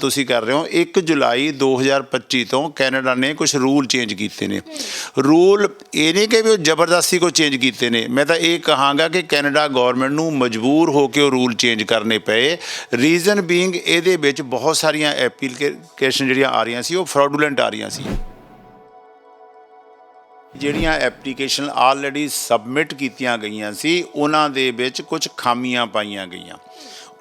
ਤੁਸੀਂ ਕਰ ਰਹੇ ਹੋ 1 ਜੁਲਾਈ 2025 ਤੋਂ ਕੈਨੇਡਾ ਨੇ ਕੁਝ ਰੂਲ ਚੇਂਜ ਕੀਤੇ ਨੇ। ਰੂਲ ਇਹ ਨਹੀਂ ਕਿ ਵੀ ਉਹ ਜ਼ਬਰਦਸਤੀ ਕੋ ਚੇਂਜ ਕੀਤੇ ਨੇ। ਮੈਂ ਤਾਂ ਇਹ ਕਹਾਂਗਾ ਕਿ ਕੈਨੇਡਾ ਗਵਰਨਮੈਂਟ ਨੂੰ ਮਜਬੂਰ ਹੋ ਕੇ ਉਹ ਰੂਲ ਚੇਂਜ ਕਰਨੇ ਪਏ। ਰੀਜ਼ਨ ਬੀਇੰਗ ਇਹਦੇ ਵਿੱਚ ਬਹੁਤ ਸਾਰੀਆਂ ਐਪਲੀਕੇਸ਼ਨ ਜਿਹੜੀਆਂ ਆ ਰਹੀਆਂ ਸੀ, ਉਹ ਫਰਾਡੂਲੈਂਟ ਆ ਰਹੀਆਂ ਸੀ। ਜਿਹੜੀਆਂ ਐਪਲੀਕੇਸ਼ਨ ਆਲਰੇਡੀ ਸਬਮਿਟ ਕੀਤੀਆਂ ਗਈਆਂ ਸੀ, ਉਹਨਾਂ ਦੇ ਵਿੱਚ ਕੁਝ ਖਾਮੀਆਂ ਪਾਈਆਂ ਗਈਆਂ।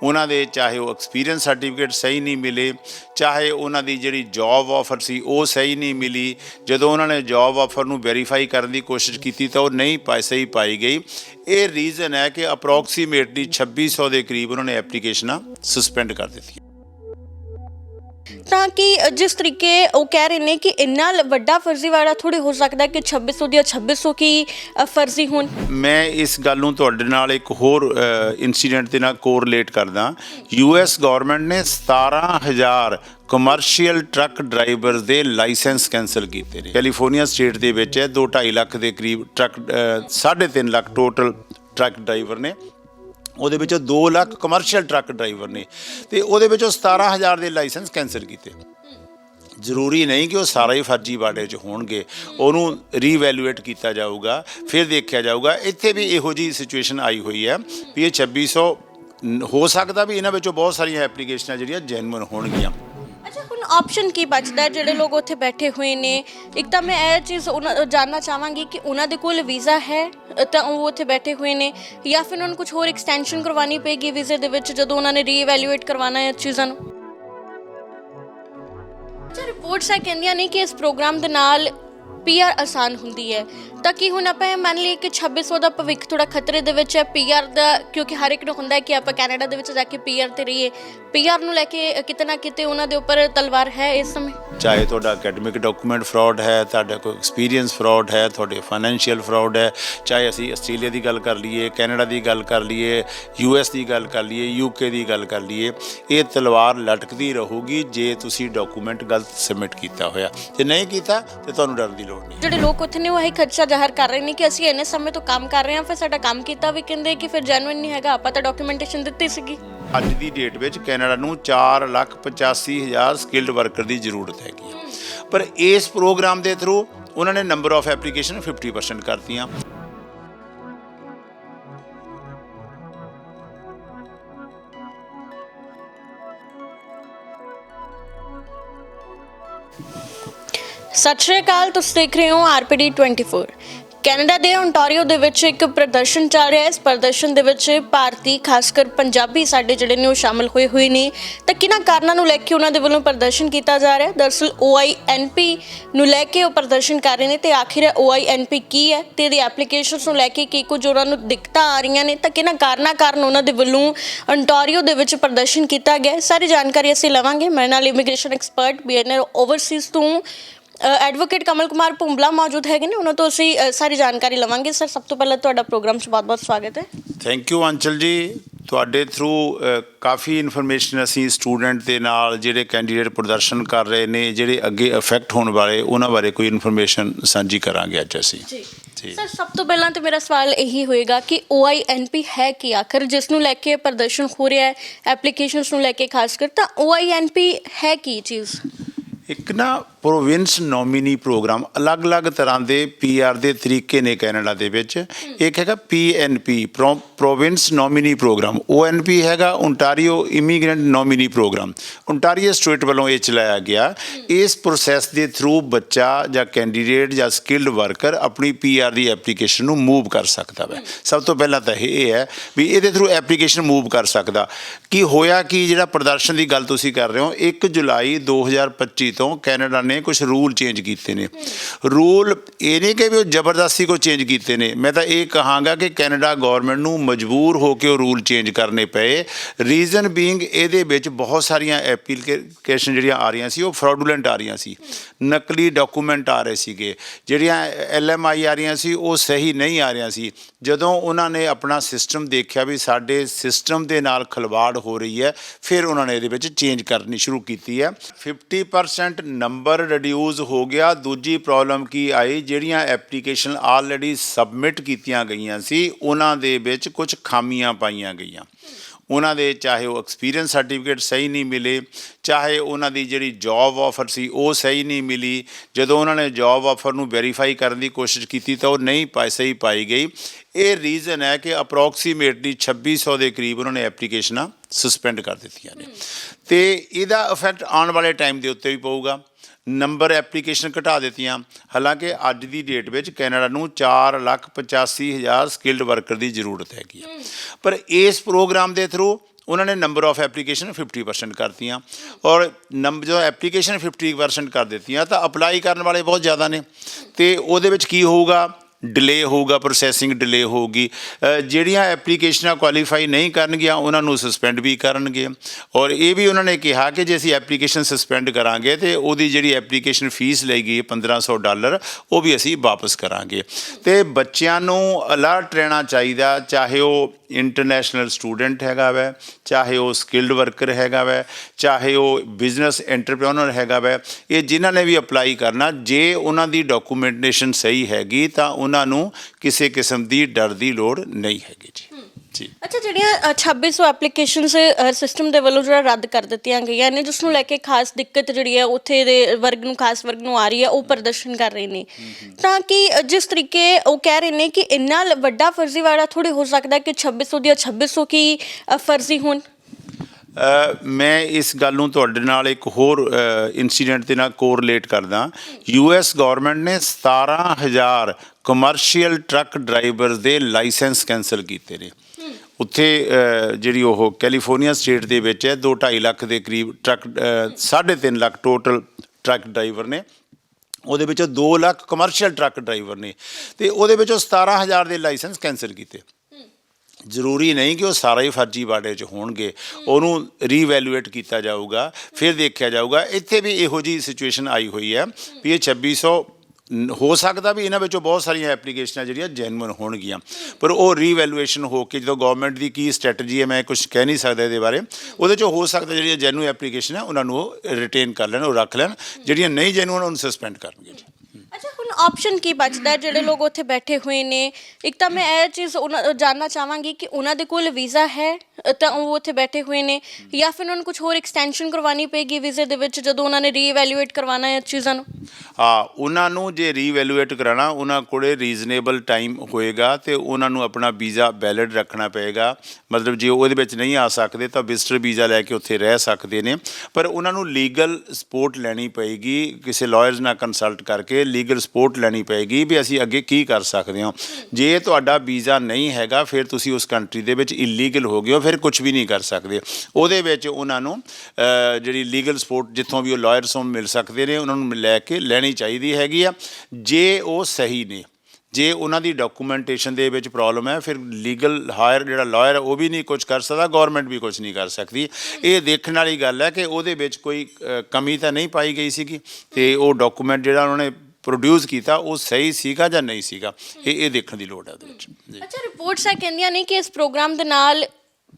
ਉਹਨਾਂ ਦੇ ਚਾਹੇ ਉਹ ਐਕਸਪੀਰੀਅੰਸ ਸਰਟੀਫਿਕੇਟ ਸਹੀ ਨਹੀਂ ਮਿਲੇ, ਚਾਹੇ ਉਹਨਾਂ ਦੀ ਜਿਹੜੀ ਜੌਬ ਆਫਰ ਸੀ ਉਹ ਸਹੀ ਨਹੀਂ ਮਿਲੀ, ਜਦੋਂ ਉਹਨਾਂ ਨੇ ਜੌਬ ਆਫਰ ਨੂੰ ਵੈਰੀਫਾਈ ਕਰਨ ਦੀ ਕੋਸ਼ਿਸ਼ ਕੀਤੀ ਤਾਂ ਉਹ ਨਹੀਂ ਪਾਈ, ਸਹੀ ਪਾਈ ਗਈ। ਇਹ ਰੀਜ਼ਨ ਹੈ ਕਿ ਅਪਰੋਕਸੀਮੇਟਲੀ 2600 ਦੇ ਕਰੀਬ ਉਹਨਾਂ ਨੇ ਐਪਲੀਕੇਸ਼ਨਾਂ ਸਸਪੈਂਡ ਕਰ ਦਿੱਤੀਆਂ ਤਾਂ ਕਿ ਜਿਸ ਤਰੀਕੇ ਉਹ ਕਹਿ ਰਹੇ ਨੇ ਕਿ ਇੰਨਾ ਵੱਡਾ ਫਰਜ਼ੀਵਾੜਾ ਥੋੜੀ ਹੋ ਸਕਦਾ ਕਿ 2600 ਦੀਆਂ 2600 ਕੀ ਫਰਜ਼ੀ ਹੋਣ। ਮੈਂ ਇਸ ਗੱਲ ਨੂੰ ਤੁਹਾਡੇ ਨਾਲ ਇੱਕ ਹੋਰ ਇਨਸੀਡੈਂਟ ਦੇ ਨਾਲ ਕੋਰਿਲੇਟ ਕਰਦਾ। ਯੂ ਐਸ ਗਵਰਨਮੈਂਟ ਨੇ 17000 ਕਮਰਸ਼ੀਅਲ ਟਰੱਕ ਡਰਾਈਵਰਸ ਦੇ ਲਾਇਸੈਂਸ ਕੈਨਸਲ ਕੀਤੇ ਨੇ। ਕੈਲੀਫੋਰਨੀਆ ਸਟੇਟ ਦੇ ਵਿੱਚ ਹੈ 2.5 ਲੱਖ ਦੇ ਕਰੀਬ truck 3.5 lakh total truck driver ਨੇ। ਉਹਦੇ ਵਿੱਚੋਂ 2 ਲੱਖ ਕਮਰਸ਼ੀਅਲ ਟਰੱਕ ਡਰਾਈਵਰ ਨੇ ਤੇ ਉਹਦੇ ਵਿੱਚੋਂ 17000 ਦੇ ਲਾਇਸੈਂਸ ਕੈਨਸਲ ਕੀਤੇ। ਜ਼ਰੂਰੀ ਨਹੀਂ ਕਿ ਉਹ ਸਾਰਾ ਹੀ ਫਰਜ਼ੀ ਬਾੜੇ 'ਚ ਹੋਣਗੇ, ਉਹਨੂੰ ਰੀਵੈਲੂਏਟ ਕੀਤਾ ਜਾਊਗਾ, ਫਿਰ ਦੇਖਿਆ ਜਾਊਗਾ। ਇੱਥੇ ਵੀ ਇਹੋ ਜੀ ਸਿਚੁਏਸ਼ਨ ਆਈ ਹੋਈ ਹੈ ਵੀ ਇਹ 2600 ਨ- ਹੋ ਸਕਦਾ ਵੀ ਇਹਨਾਂ ਵਿੱਚੋਂ ਬਹੁਤ ਸਾਰੀਆਂ ਐਪਲੀਕੇਸ਼ਨਾਂ ਜਿਹੜੀਆਂ ਜੈਨੂਇਨ ਹੋਣਗੀਆਂ। ਆਪਸ਼ਨ ਕੀ ਬਚਦਾ ਹੈ? ਜਿਹੜੇ ਲੋਕ ਉੱਥੇ ਬੈਠੇ ਹੋਏ ਨੇ। ਇੱਕ ਤਾਂ ਮੈਂ ਇਹ ਚੀਜ਼ ਉਹਨਾਂ- ਜਾਣਨਾ ਚਾਹਾਂਗੀ ਕਿ ਉਹਨਾਂ ਦੇ ਕੋਲ ਵੀਜ਼ਾ ਹੈ, ਤਾਂ ਉਹ ਉੱਥੇ ਬੈਠੇ ਹੋਏ ਨੇ। ਜਾਂ ਫਿਰ ਉਹਨਾਂ ਨੂੰ ਕੁਝ ਹੋਰ ਐਕਸਟੈਂਸ਼ਨ ਕਰਵਾਉਣੀ ਪਏਗੀ ਵੀਜ਼ੇ ਦੇ ਵਿੱਚ, ਜਦੋਂ ਉਹਨਾਂ ਨੇ ਰੀਇਵੈਲੂਏਟ ਕਰਵਾਉਣਾ ਹੈ ਚੀਜ਼ਾਂ ਨੂੰ। ਅੱਛਾ ਰਿਪੋਰਟਸ ਇਹ ਕਹਿੰਦੀਆਂ ਨੇ ਕਿ ਇਸ ਪ੍ਰੋਗਰਾਮ ਦੇ ਨਾਲ ਪੀਆਰ ਆਸਾਨ ਹੁੰਦੀ ਹੈ। ਤਾਂ ਕਿ ਹੁਣ ਆਪਾਂ ਇਹ ਮੰਨ ਲਈਏ ਕਿ 2600 ਦਾ ਭਵਿੱਖ ਥੋੜਾ ਖਤਰੇ ਦੇ ਵਿੱਚ ਹੈ ਪੀਆਰ ਦਾ ਕਿਉਂਕਿ ਹਰ ਇੱਕ ਨੂੰ ਹੁੰਦਾ ਹੈ ਕਿ ਆਪਾਂ ਕੈਨੇਡਾ ਦੇ ਵਿੱਚ ਜਾ ਕੇ ਪੀਆਰ ਤੇ ਰਹੀਏ। ਪੀਆਰ ਨੂੰ ਲੈ ਕੇ ਕਿਤੇ ਨਾ ਕਿਤੇ ਉਹਨਾਂ ਦੇ ਉੱਪਰ ਤਲਵਾਰ ਹੈ ਇਸ ਸਮੇਂ? ਚਾਹੇ ਤੁਹਾਡਾ ਅਕੈਡਮਿਕ ਡਾਕੂਮੈਂਟ ਫਰਾਡ ਹੈ, ਤੁਹਾਡਾ ਕੋਈ ਐਕਸਪੀਰੀਅੰਸ ਫਰਾਡ ਹੈ, ਤੁਹਾਡੇ ਫਾਈਨੈਂਸ਼ੀਅਲ ਫਰਾਡ ਹੈ, ਚਾਹੇ ਅਸੀਂ ਆਸਟ੍ਰੇਲੀਆ ਦੀ ਗੱਲ ਕਰ ਲਈਏ ਕੈਨੇਡਾ ਦੀ ਗੱਲ ਕਰ ਲਈਏ ਯੂ ਐਸ ਦੀ ਗੱਲ ਕਰ ਲਈਏ ਯੂਕੇ ਦੀ ਗੱਲ ਕਰ ਲਈਏ, ਇਹ ਤਲਵਾਰ ਲਟਕਦੀ ਰਹੂਗੀ ਜੇ ਤੁਸੀਂ ਡਾਕੂਮੈਂਟ ਗਲਤ ਸਬਮਿਟ ਕੀਤਾ ਹੋਇਆ। ਜੇ ਨਹੀਂ ਕੀਤਾ, ਤੇ ਤੁਹਾਨੂੰ ਡਰਨ ਦੀ ਲੋੜ ਨਹੀਂ। ਜਿਹੜੇ ਲੋਕ ਉੱਥੇ ਨੇ ਉਹ ਇਹੀ ਖਰਚਾ ਜ਼ਾਹਰ ਕਰ ਰਹੇ ਨੇ ਕਿ ਅਸੀਂ ਇੰਨੇ ਸਮੇਂ ਤੋਂ ਕੰਮ ਕਰ ਰਹੇ ਹਾਂ ਫਿਰ ਸਾਡਾ ਕੰਮ ਕੀਤਾ ਵੀ ਕਹਿੰਦੇ ਕਿ ਫਿਰ ਜੈਨੂਇਨ ਨਹੀਂ ਹੈਗਾ ਆਪਾਂ ਤਾਂ ਡਾਕੂਮੈਂਟੇਸ਼ਨ ਦਿੱਤੀ ਸੀਗੀ। ਅੱਜ ਦੀ ਡੇਟ ਵਿੱਚ ਕੈਨੇਡਾ ਨੂੰ 485000 ਸਕਿਲਡ ਵਰਕਰ ਦੀ ਜ਼ਰੂਰਤ ਹੈਗੀ ਪਰ ਇਸ ਪ੍ਰੋਗਰਾਮ ਦੇ ਥਰੂ ਉਹਨਾਂ ਨੇ ਨੰਬਰ ਆਫ ਐਪਲੀਕੇਸ਼ਨ 50% ਕਰਤੀਆਂ। ਸਤਿ ਸ਼੍ਰੀ ਅਕਾਲ, ਤੁਸੀਂ ਦੇਖ ਰਹੇ ਹੋ ਆਰਪੀਡੀ 24 ਕੈਨੇਡਾ ਦੇ ਓਨਟਾਰੀਓ ਦੇ ਵਿੱਚ ਇੱਕ ਪ੍ਰਦਰਸ਼ਨ ਚੱਲ ਰਿਹਾ ਹੈ। ਇਸ ਪ੍ਰਦਰਸ਼ਨ ਦੇ ਵਿੱਚ ਭਾਰਤੀ ਖਾਸ ਕਰ ਪੰਜਾਬੀ ਸਾਡੇ ਜਿਹੜੇ ਨੇ ਉਹ ਸ਼ਾਮਲ ਹੋਏ ਹੋਏ ਨੇ। ਤਾਂ ਕਿਹਨਾਂ ਕਾਰਨਾਂ ਨੂੰ ਲੈ ਕੇ ਉਹਨਾਂ ਦੇ ਵੱਲੋਂ ਪ੍ਰਦਰਸ਼ਨ ਕੀਤਾ ਜਾ ਰਿਹਾ ਹੈ? ਦਰਅਸਲ OINP ਨੂੰ ਲੈ ਕੇ ਉਹ ਪ੍ਰਦਰਸ਼ਨ ਕਰ ਰਹੇ ਨੇ ਤੇ ਆਖਿਰ OINP ਕੀ ਹੈ ਤੇ ਇਹਦੀ ਐਪਲੀਕੇਸ਼ਨਸ ਨੂੰ ਲੈ ਕੇ ਕੀ ਕੁਝ ਉਹਨਾਂ ਨੂੰ ਦਿੱਕਤਾਂ ਆ ਰਹੀਆਂ ਨੇ? ਤਾਂ ਕਿਹਨਾਂ ਕਾਰਨਾਂ ਕਾਰਨ ਉਹਨਾਂ ਦੇ ਵੱਲੋਂ ਓਨਟਾਰੀਓ ਦੇ ਵਿੱਚ ਪ੍ਰਦਰਸ਼ਨ ਕੀਤਾ ਗਿਆ ਹੈ। ਸਾਰੀ ਜਾਣਕਾਰੀ ਅਸੀਂ ਲਵਾਂਗੇ। ਮੇਰੇ ਨਾਲ ਇਮੀਗ੍ਰੇਸ਼ਨ ਐਕਸਪਰਟ ਬੀਐਨਆਰ ਓਵਰਸੀਜ਼ ਤੋਂ ਐਡਵੋਕੇਟ ਕਮਲ ਕੁਮਾਰ ਭੁੰਬਲਾ ਮੌਜੂਦ ਹੈਗੇ ਨੇ ਉਹਨਾਂ ਤੋਂ ਅਸੀਂ ਅ, ਸਾਰੀ ਜਾਣਕਾਰੀ ਲਵਾਂਗੇ। ਸਰ ਸਭ ਤੋਂ ਪਹਿਲਾਂ ਤੁਹਾਡਾ ਪ੍ਰੋਗਰਾਮ 'ਚ ਬਹੁਤ-ਬਹੁਤ ਸਵਾਗਤ ਹੈ। Thank you Anchal ji. ਤੁਹਾਡੇ ਥਰੂ ਕਾਫੀ ਇਨਫੋਰਮੇਸ਼ਨ ਅਸੀਂ ਸਟੂਡੈਂਟ ਦੇ ਨਾਲ ਜਿਹੜੇ ਕੈਂਡੀਡੇਟ ਪ੍ਰਦਰਸ਼ਨ ਕਰ ਰਹੇ ਨੇ ਜਿਹੜੇ ਅੱਗੇ ਇਫੈਕਟ ਹੋਣ ਵਾਲੇ ਉਹਨਾਂ ਬਾਰੇ ਕੋਈ ਇਨਫੋਰਮੇਸ਼ਨ ਸਾਂਝੀ ਕਰਾਂਗੇ ਅੱਜ ਅਸੀਂ। ਜੀ। ਜੀ। ਸਰ ਸਭ ਤੋਂ ਪਹਿਲਾਂ ਤੇ ਮੇਰਾ ਸਵਾਲ ਇਹੀ ਹੋਏਗਾ ਕਿ OINP ਹੈ ਕੀ ਆਖਰ? ਜਿਸ ਨੂੰ ਲੈ ਕੇ ਪ੍ਰਦਰਸ਼ਨ ਹੋ ਰਿਹਾ ਹੈ ਐਪਲੀਕੇਸ਼ਨਸ ਨੂੰ ਲੈ ਕੇ ਖਾਸ ਕਰ ਤਾਂ OINP ਹੈ ਕੀ ਚੀਜ਼? ਇੱਕ ਨਾ ਪ੍ਰੋਵਿੰਸ ਨੋਮੀਨੀ ਪ੍ਰੋਗਰਾਮ ਅਲੱਗ-ਅਲੱਗ ਤਰ੍ਹਾਂ ਦੇ ਪੀਆਰ ਦੇ ਤਰੀਕੇ ਨੇ ਕੈਨੇਡਾ ਦੇ ਵਿੱਚ। ਇੱਕ ਹੈਗਾ PNP province nominee program. ONP ਹੈਗਾ Ontario immigrant nominee program. Ontario state ਵੱਲੋਂ ਇਹ ਚਲਾਇਆ ਗਿਆ। ਇਸ ਪ੍ਰੋਸੈਸ ਦੇ ਥਰੂ ਬੱਚਾ ਜਾਂ ਕੈਂਡੀਡੇਟ ਜਾਂ ਸਕਿਲਡ ਵਰਕਰ ਆਪਣੀ ਪੀਆਰ ਦੀ ਐਪਲੀਕੇਸ਼ਨ ਨੂੰ ਮੂਵ ਕਰ ਸਕਦਾ ਹੈ ਸਭ ਤੋਂ ਪਹਿਲਾਂ ਤਾਂ ਇਹ ਹੈ ਵੀ ਇਹਦੇ ਥਰੂ ਐਪਲੀਕੇਸ਼ਨ ਮੂਵ ਕਰ ਸਕਦਾ। ਕੀ ਹੋਇਆ ਕਿ ਜਿਹੜਾ ਪ੍ਰਦਰਸ਼ਨ ਦੀ ਗੱਲ ਤੁਸੀਂ ਕਰ ਰਹੇ ਹੋ 1 ਜੁਲਾਈ 2025 ਤੋਂ ਕੈਨੇਡਾ ਨੇ ਕੁਝ ਰੂਲ ਚੇਂਜ ਕੀਤੇ ਨੇ। ਰੂਲ ਇਹ ਨਹੀਂ ਕਿ ਵੀ ਉਹ ਜ਼ਬਰਦਸਤੀ ਕੋ ਚੇਂਜ ਕੀਤੇ ਨੇ। ਮੈਂ ਤਾਂ ਇਹ ਕਹਾਂਗਾ ਕਿ ਕੈਨੇਡਾ ਗਵਰਨਮੈਂਟ ਨੂੰ ਮਜਬੂਰ ਹੋ ਕੇ ਉਹ ਰੂਲ ਚੇਂਜ ਕਰਨੇ ਪਏ। ਰੀਜ਼ਨ ਬੀਇੰਗ ਇਹਦੇ ਵਿੱਚ ਬਹੁਤ ਸਾਰੀਆਂ ਐਪਲੀਕੇਸ਼ਨ ਜਿਹੜੀਆਂ ਆ ਰਹੀਆਂ ਸੀ, ਉਹ ਫਰਾਡੂਲੈਂਟ ਆ ਰਹੀਆਂ ਸੀ। ਨਕਲੀ ਡਾਕੂਮੈਂਟ ਆ ਰਹੇ ਸੀਗੇ। ਜਿਹੜੀਆਂ ਐਲਐਮਆਈ ਆ ਰਹੀਆਂ ਸੀ, ਉਹ ਸਹੀ ਨਹੀਂ ਆ ਰਹੀਆਂ ਸੀ। ਜਦੋਂ ਉਹਨਾਂ ਨੇ ਆਪਣਾ ਸਿਸਟਮ ਦੇਖਿਆ ਵੀ ਸਾਡੇ ਸਿਸਟਮ ਦੇ ਨਾਲ ਖਲਵਾੜ ਹੋ ਰਹੀ ਹੈ, ਫਿਰ ਉਹਨਾਂ ਨੇ ਇਹਦੇ ਵਿੱਚ ਚੇਂਜ ਕਰਨੀ ਸ਼ੁਰੂ ਕੀਤੀ ਹੈ। 50% ਨੰਬਰ ਰਿਡਿਊਸ ਹੋ ਗਿਆ। ਦੂਜੀ ਪ੍ਰੋਬਲਮ ਕੀ ਆਈ? ਜਿਹੜੀਆਂ ਐਪਲੀਕੇਸ਼ਨ ਆਲਰੇਡੀ ਸਬਮਿਟ ਕੀਤੀਆਂ ਗਈਆਂ ਸੀ, ਉਹਨਾਂ ਦੇ ਵਿੱਚ ਕੁਝ ਖਾਮੀਆਂ ਪਾਈਆਂ ਗਈਆਂ। ਉਹਨਾਂ ਦੇ ਚਾਹੇ ਉਹ ਐਕਸਪੀਰੀਅੰਸ ਸਰਟੀਫਿਕੇਟ ਸਹੀ ਨਹੀਂ ਮਿਲੇ ਚਾਹੇ ਉਹਨਾਂ ਦੀ ਜਿਹੜੀ ਜੌਬ ਆਫਰ ਸੀ ਉਹ ਸਹੀ ਨਹੀਂ ਮਿਲੀ ਜਦੋਂ ਉਹਨਾਂ ਨੇ ਜੌਬ ਆਫਰ ਨੂੰ ਵੈਰੀਫਾਈ ਕਰਨ ਦੀ ਕੋਸ਼ਿਸ਼ ਕੀਤੀ ਤਾਂ ਉਹ ਨਹੀਂ ਪਾਈ ਸਹੀ ਪਾਈ ਗਈ। ਇਹ ਰੀਜ਼ਨ ਹੈ ਕਿ ਅਪਰੋਕਸੀਮੇਟਲੀ 2600 ਦੇ ਕਰੀਬ ਉਹਨਾਂ ਨੇ ਐਪਲੀਕੇਸ਼ਨਾਂ ਸਸਪੈਂਡ ਕਰ ਦਿੱਤੀਆਂ ਨੇ। ਤੇ ਇਹਦਾ ਇਫੈਕਟ ਆਉਣ ਵਾਲੇ ਟਾਈਮ ਦੇ ਉੱਤੇ ਵੀ ਪਊਗਾ। ਨੰਬਰ ਐਪਲੀਕੇਸ਼ਨ ਘਟਾ ਦਿੱਤੀਆਂ। ਹਾਲਾਂਕਿ ਅੱਜ ਦੀ ਡੇਟ ਵਿੱਚ ਕੈਨੇਡਾ ਨੂੰ 485000 ਸਕਿਲਡ ਵਰਕਰ ਦੀ ਜ਼ਰੂਰਤ ਹੈਗੀ ਆ। ਪਰ ਇਸ ਪ੍ਰੋਗਰਾਮ ਦੇ ਥਰੂ ਉਹਨਾਂ ਨੇ ਨੰਬਰ ਆਫ ਐਪਲੀਕੇਸ਼ਨ 50% ਕਰਤੀਆਂ ਔਰ ਨੰਬਰ ਜੋ ਐਪਲੀਕੇਸ਼ਨ 50% ਕਰ ਦਿੱਤੀਆਂ ਤਾਂ ਅਪਲਾਈ ਕਰਨ ਵਾਲੇ ਬਹੁਤ ਜ਼ਿਆਦਾ ਨੇ ਤੇ ਉਹਦੇ ਵਿੱਚ ਕੀ ਹੋਊਗਾ ਡਿਲੇ ਹੋਊਗਾ ਪ੍ਰੋਸੈਸਿੰਗ ਡਿਲੇ ਹੋਊਗੀ। ਜਿਹੜੀਆਂ ਐਪਲੀਕੇਸ਼ਨਾਂ ਕੁਆਲੀਫਾਈ ਨਹੀਂ ਕਰਨਗੀਆਂ, ਉਹਨਾਂ ਨੂੰ ਸਸਪੈਂਡ ਵੀ ਕਰਨਗੇ। ਔਰ ਇਹ ਵੀ ਉਹਨਾਂ ਨੇ ਕਿਹਾ ਕਿ ਜੇ ਅਸੀਂ ਐਪਲੀਕੇਸ਼ਨ ਸਸਪੈਂਡ ਕਰਾਂਗੇ ਤੇ ਉਹਦੀ ਜਿਹੜੀ ਐਪਲੀਕੇਸ਼ਨ ਫੀਸ ਲਈ ਗਈ ਹੈ 1500 ਡਾਲਰ, ਉਹ ਵੀ ਅਸੀਂ ਵਾਪਸ ਕਰਾਂਗੇ। ਤੇ ਬੱਚਿਆਂ ਨੂੰ ਅਲਰਟ ਰਹਿਣਾ ਚਾਹੀਦਾ, ਚਾਹੇ ਉਹ ਇੰਟਰਨੈਸ਼ਨਲ ਸਟੂਡੈਂਟ ਹੈਗਾ ਵੈ, ਚਾਹੇ ਉਹ ਸਕਿਲਡ ਵਰਕਰ ਹੈਗਾ ਵੈ, ਚਾਹੇ ਉਹ ਬਿਜ਼ਨਸ ਐਂਟਰਪ੍ਰੈਨਰ ਹੈਗਾ ਵੈ। ਇਹ ਜਿਨ੍ਹਾਂ ਨੇ ਵੀ ਅਪਲਾਈ ਕਰਨਾ, ਜੇ ਉਹਨਾਂ ਦੀ ਡਾਕੂਮੈਂਟੇਸ਼ਨ ਸਹੀ ਹੈਗੀ ਤਾਂ ਉਹਨਾਂ ਨੂੰ ਕਿਸੇ ਕਿਸਮ ਦੀ ਡਰ ਦੀ ਲੋੜ ਨਹੀਂ ਹੈਗੀ ਜੀ। ਜੀ। ਅੱਛਾ ਜਿਹੜੀਆਂ ਅ, 2600 ਐਪਲੀਕੇਸ਼ਨਸ ਸਿਸਟਮ ਦੇ ਵੱਲੋਂ ਜਿਹੜਾ ਰੱਦ ਕਰ ਦਿੱਤੀਆਂ ਗਈਆਂ ਨੇ ਜਿਸ ਨੂੰ ਲੈ ਕੇ ਖਾਸ ਦਿੱਕਤ ਜਿਹੜੀ ਹੈ ਉੱਥੇ ਦੇ ਵਰਗ ਨੂੰ ਖਾਸ ਵਰਗ ਨੂੰ ਆ ਰਹੀ ਹੈ ਉਹ ਪ੍ਰਦਰਸ਼ਨ ਕਰ ਰਹੇ ਨੇ। ਤਾਂ ਕਿ ਅ, ਜਿਸ ਤਰੀਕੇ ਉਹ ਕਹਿ ਰਹੇ ਨੇ ਕਿ ਇੰਨਾ ਲ- ਵੱਡਾ ਫਰਜ਼ੀਵਾੜਾ ਥੋੜੀ ਹੋ ਸਕਦਾ ਕਿ 2600 ਦੀਆਂ 2600 ਕੀ ਅ, ਫਰਜ਼ੀ ਹੋਣ? ਮੈਂ ਇਸ ਗੱਲ ਨੂੰ ਤੁਹਾਡੇ ਨਾਲ ਇੱਕ ਹੋਰ ਇਨਸੀਡੈਂਟ ਦੇ ਨਾਲ ਕੋਰਿਲੇਟ ਕਰਦਾ। ਯੂ ਐਸ ਗਵਰਨਮੈਂਟ ਨੇ 17000 ਕਮਰਸ਼ੀਅਲ ਟਰੱਕ ਡਰਾਈਵਰਸ ਦੇ ਲਾਇਸੈਂਸ ਕੈਨਸਲ ਕੀਤੇ ਨੇ। ਉੱਥੇ ਜਿਹੜੀ ਉਹ ਕੈਲੀਫੋਰਨੀਆ ਸਟੇਟ ਦੇ ਵਿੱਚ ਹੈ 2.5 ਲੱਖ ਦੇ ਕਰੀਬ truck 3.5 lakh total truck driver ਨੇ। ਉਹਦੇ ਵਿੱਚੋਂ 2 ਲੱਖ ਕਮਰਸ਼ੀਅਲ ਟਰੱਕ ਡਰਾਈਵਰ ਨੇ। ਤੇ ਉਹਦੇ ਵਿੱਚੋਂ 17000 ਦੇ ਲਾਇਸੈਂਸ ਕੈਨਸਲ ਕੀਤੇ। ਜ਼ਰੂਰੀ ਨਹੀਂ ਕਿ ਉਹ ਸਾਰਾ ਹੀ ਫਰਜ਼ੀ ਬਾੜੇ 'ਚ ਹੋਣਗੇ। ਉਹਨੂੰ ਰੀਵੈਲੂਏਟ ਕੀਤਾ ਜਾਊਗਾ, ਫਿਰ ਦੇਖਿਆ ਜਾਊਗਾ। ਇੱਥੇ ਵੀ ਇਹੋ ਜੀ ਸਿਚੁਏਸ਼ਨ ਆਈ ਹੋਈ ਹੈ ਵੀ ਇਹ 2600 ਨ- ਹੋ ਸਕਦਾ ਵੀ ਇਹਨਾਂ ਵਿੱਚੋਂ ਬਹੁਤ ਸਾਰੀਆਂ ਐਪਲੀਕੇਸ਼ਨਾਂ ਜਿਹੜੀਆਂ ਜੈਨੂਇਨ ਹੋਣਗੀਆਂ। ਪਰ ਉਹ ਰੀਵੈਲੂਏਸ਼ਨ ਹੋ ਕੇ ਜਦੋਂ ਗਵਰਨਮੈਂਟ ਦੀ ਕੀ ਸਟ੍ਰੈਟਜੀ ਹੈ, ਮੈਂ ਕੁਝ ਕਹਿ ਨਹੀਂ ਸਕਦਾ ਇਹਦੇ ਬਾਰੇ। ਉਹਦੇ 'ਚੋਂ ਹੋ ਸਕਦਾ ਜਿਹੜੀਆਂ ਜੈਨੂਇਨ ਐਪਲੀਕੇਸ਼ਨ ਹੈ, ਉਹਨਾਂ ਨੂੰ ਉਹ ਰਿਟੇਨ ਕਰ ਲੈਣ, ਉਹ ਰੱਖ ਲੈਣ। ਜਿਹੜੀਆਂ ਨਹੀਂ ਜੈਨੂਇਨ ਉਹਨਾਂ ਨੂੰ ਸਸਪੈਂਡ ਕਰਨਗੇ ਅੱਛਾ ਆਪਸ਼ਨ ਕੀ ਬਚਦਾ ਹੈ? ਜਿਹੜੇ ਲੋਕ ਉੱਥੇ ਬੈਠੇ ਹੋਏ ਨੇ। ਇੱਕ ਤਾਂ ਮੈਂ ਇਹ ਚੀਜ਼ ਉਹਨਾਂ ਜਾਨਣਾ ਚਾਹਾਂਗੀ ਕਿ ਉਹਨਾਂ ਦੇ ਕੋਲ ਵੀਜ਼ਾ ਹੈ ਅ, ਤਾਂ ਉਹ ਉੱਥੇ ਬੈਠੇ ਹੋਏ ਨੇ। ਜਾਂ ਫਿਰ ਉਹਨਾਂ ਨੂੰ ਕੁਝ ਹੋਰ ਐਕਸਟੈਂਸ਼ਨ ਕਰਵਾਉਣੀ ਪਏਗੀ ਵੀਜ਼ੇ ਦੇ ਵਿੱਚ ਜਦੋਂ ਉਹਨਾਂ ਨੇ ਰੀਇਵੈਲੂਏਟ ਕਰਵਾਉਣਾ ਹੈ ਚੀਜ਼ਾਂ ਨੂੰ? ਹਾਂ ਉਹਨਾਂ ਨੂੰ ਜੇ ਰੀਵੈਲੂਏਟ ਕਰਾਣਾ ਉਹਨਾਂ ਕੋਲੇ ਰੀਜ਼ਨੇਬਲ ਟਾਈਮ ਹੋਏਗਾ ਤੇ ਉਹਨਾਂ ਨੂੰ ਆਪਣਾ ਵੀਜ਼ਾ ਵੈਲਿਡ ਰੱਖਣਾ ਪਏਗਾ। ਮਤਲਬ ਜੇ ਉਹਦੇ ਵਿੱਚ ਨਹੀਂ ਆ ਸਕਦੇ ਤਾਂ ਵਿਜ਼ਟਰ ਵੀਜ਼ਾ ਲੈ ਕੇ ਉੱਥੇ ਰਹਿ ਸਕਦੇ ਨੇ। ਪਰ ਉਹਨਾਂ ਨੂੰ ਲੀਗਲ ਸਪੋਰਟ ਲੈਣੀ ਪਏਗੀ ਕਿਸੇ ਲਾਇਰਸ ਨਾਲ ਕੰਸਲਟ ਕਰਕੇ ਲੀਗਲ ਸਪੋਰਟ ਲੈਣੀ ਪਏਗੀ ਵੀ ਅਸੀਂ ਅੱਗੇ ਕੀ ਕਰ ਸਕਦੇ ਹਾਂ। ਜੇ ਤੁਹਾਡਾ ਵੀਜ਼ਾ ਨਹੀਂ ਹੈਗਾ ਫਿਰ ਤੁਸੀਂ ਉਸ ਕੰਟਰੀ ਦੇ ਵਿੱਚ ਇਲੀਗਲ ਹੋ ਗਏ ਹੋ ਫਿਰ ਕੁਝ ਵੀ ਨਹੀਂ ਕਰ ਸਕਦੇ। ਉਹਦੇ ਵਿੱਚ ਉਹਨਾਂ ਨੂੰ ਅਹ, ਜਿਹੜੀ ਲੀਗਲ ਸਪੋਰਟ ਜਿੱਥੋਂ ਵੀ ਉਹ ਲਾਇਰਸ ਨੂੰ ਮਿਲ ਸਕਦੇ ਨੇ ਉਹਨਾਂ ਨੂੰ ਲੈ ਕੇ ਲੈਣੀ ਚਾਹੀਦੀ ਹੈਗੀ ਆ। ਜੇ ਉਹ ਸਹੀ ਨੇ ਜੇ ਉਹਨਾਂ ਦੀ ਡਾਕੂਮੈਂਟੇਸ਼ਨ ਦੇ ਵਿੱਚ ਪ੍ਰੋਬਲਮ ਹੈ ਫਿਰ ਲੀਗਲ ਹਾਇਰ ਜਿਹੜਾ ਲਾਇਰ ਉਹ ਵੀ ਨਹੀਂ ਕੁਝ ਕਰ ਸਕਦਾ ਗਵਰਨਮੈਂਟ ਵੀ ਕੁਝ ਨਹੀਂ ਕਰ ਸਕਦੀ। ਇਹ ਦੇਖਣ ਵਾਲੀ ਗੱਲ ਹੈ ਕਿ ਉਹਦੇ ਵਿੱਚ ਕੋਈ ਅ, ਕਮੀ ਤਾਂ ਨਹੀਂ ਪਾਈ ਗਈ ਸੀਗੀ ਤੇ ਉਹ ਡਾਕੂਮੈਂਟ ਜਿਹੜਾ ਉਹਨਾਂ ਨੇ ਪ੍ਰੋਡਿਊਸ ਕੀਤਾ ਉਹ ਸਹੀ ਸੀਗਾ ਜਾਂ ਨਹੀਂ ਸੀਗਾ ਇਹ ਇਹ ਦੇਖਣ ਦੀ ਲੋੜ ਹੈ ਉਹਦੇ ਵਿੱਚ। ਜੀ। ਅੱਛਾ ਰਿਪੋਰਟਸ ਇਹ ਕਹਿੰਦੀਆਂ ਨੇ ਕਿ ਇਸ ਪ੍ਰੋਗਰਾਮ ਦੇ ਨਾਲ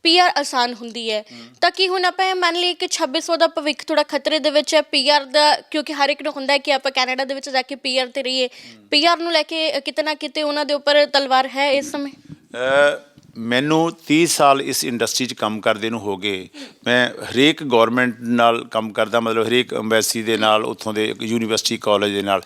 ਪੀਆਰ ਆਸਾਨ ਹੁੰਦੀ ਹੈ। ਤਾਂ ਕੀ ਹੁਣ ਆਪਾਂ ਇਹ ਮੰਨ ਲਈਏ ਕਿ 2600 ਦਾ ਭਵਿੱਖ ਥੋੜਾ ਖਤਰੇ ਦੇ ਵਿੱਚ ਹੈ ਪੀਆਰ ਦਾ ਕਿਉਂਕਿ ਹਰ ਇੱਕ ਨੂੰ ਹੁੰਦਾ ਹੈ ਕਿ ਆਪਾਂ ਕੈਨੇਡਾ ਦੇ ਵਿੱਚ ਜਾ ਕੇ ਪੀਆਰ ਤੇ ਰਹੀਏ। ਪੀਆਰ ਨੂੰ ਲੈ ਕੇ ਕਿਤੇ ਨਾ ਕਿਤੇ ਉਹਨਾਂ ਦੇ ਉੱਪਰ ਤਲਵਾਰ ਹੈ ਇਸ ਸਮੇਂ? ਮੈਨੂੰ 30 ਸਾਲ ਇਸ ਇੰਡਸਟਰੀ 'ਚ ਕੰਮ ਕਰਦੇ ਨੂੰ ਹੋ ਗਏ। ਮੈਂ ਹਰੇਕ ਗਵਰਨਮੈਂਟ ਨਾਲ ਕੰਮ ਕਰਦਾ, ਮਤਲਬ ਹਰੇਕ ਐਮਬੈਸੀ ਦੇ ਨਾਲ, ਉੱਥੋਂ ਦੇ ਯੂਨੀਵਰਸਿਟੀ ਕਾਲਜ ਦੇ ਨਾਲ।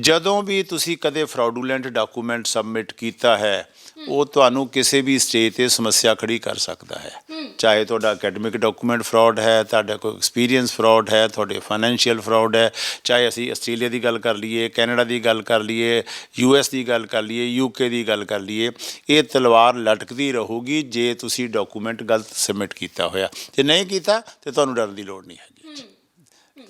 ਜਦੋਂ ਵੀ ਤੁਸੀਂ ਕਦੇ ਫਰਾਡੂਲੈਂਟ ਡਾਕੂਮੈਂਟ ਸਬਮਿਟ ਕੀਤਾ ਹੈ ਉਹ ਤੁਹਾਨੂੰ ਕਿਸੇ ਵੀ ਸਟੇਜ ਤੇ ਸਮੱਸਿਆ ਖੜੀ ਕਰ ਸਕਦਾ ਹੈ। ਚਾਹੇ ਤੁਹਾਡਾ ਅਕੈਡਮਿਕ ਡਾਕੂਮੈਂਟ ਫਰਾਡ ਹੈ ਤੁਹਾਡਾ ਕੋਈ ਐਕਸਪੀਰੀਅੰਸ ਫਰਾਡ ਹੈ ਤੁਹਾਡੇ ਫਾਈਨੈਂਸ਼ੀਅਲ ਫਰਾਡ ਹੈ ਚਾਹੇ ਅਸੀਂ ਆਸਟ੍ਰੇਲੀਆ ਦੀ ਗੱਲ ਕਰ ਲਈਏ ਕੈਨੇਡਾ ਦੀ ਗੱਲ ਕਰ ਲਈਏ ਯੂਐਸ ਦੀ ਗੱਲ ਕਰ ਲਈਏ ਯੂਕੇ ਦੀ ਗੱਲ ਕਰ ਲਈਏ ਇਹ ਤਲਵਾਰ ਲਟਕਦੀ ਰਹੂਗੀ ਜੇ ਤੁਸੀਂ ਡਾਕੂਮੈਂਟ ਗਲਤ ਸਬਮਿਟ ਕੀਤਾ ਹੋਇਆ। ਜੇ ਨਹੀਂ ਕੀਤਾ ਤੇ ਤੁਹਾਨੂੰ ਡਰਨ ਦੀ ਲੋੜ ਨਹੀਂ ਹੈਗੀ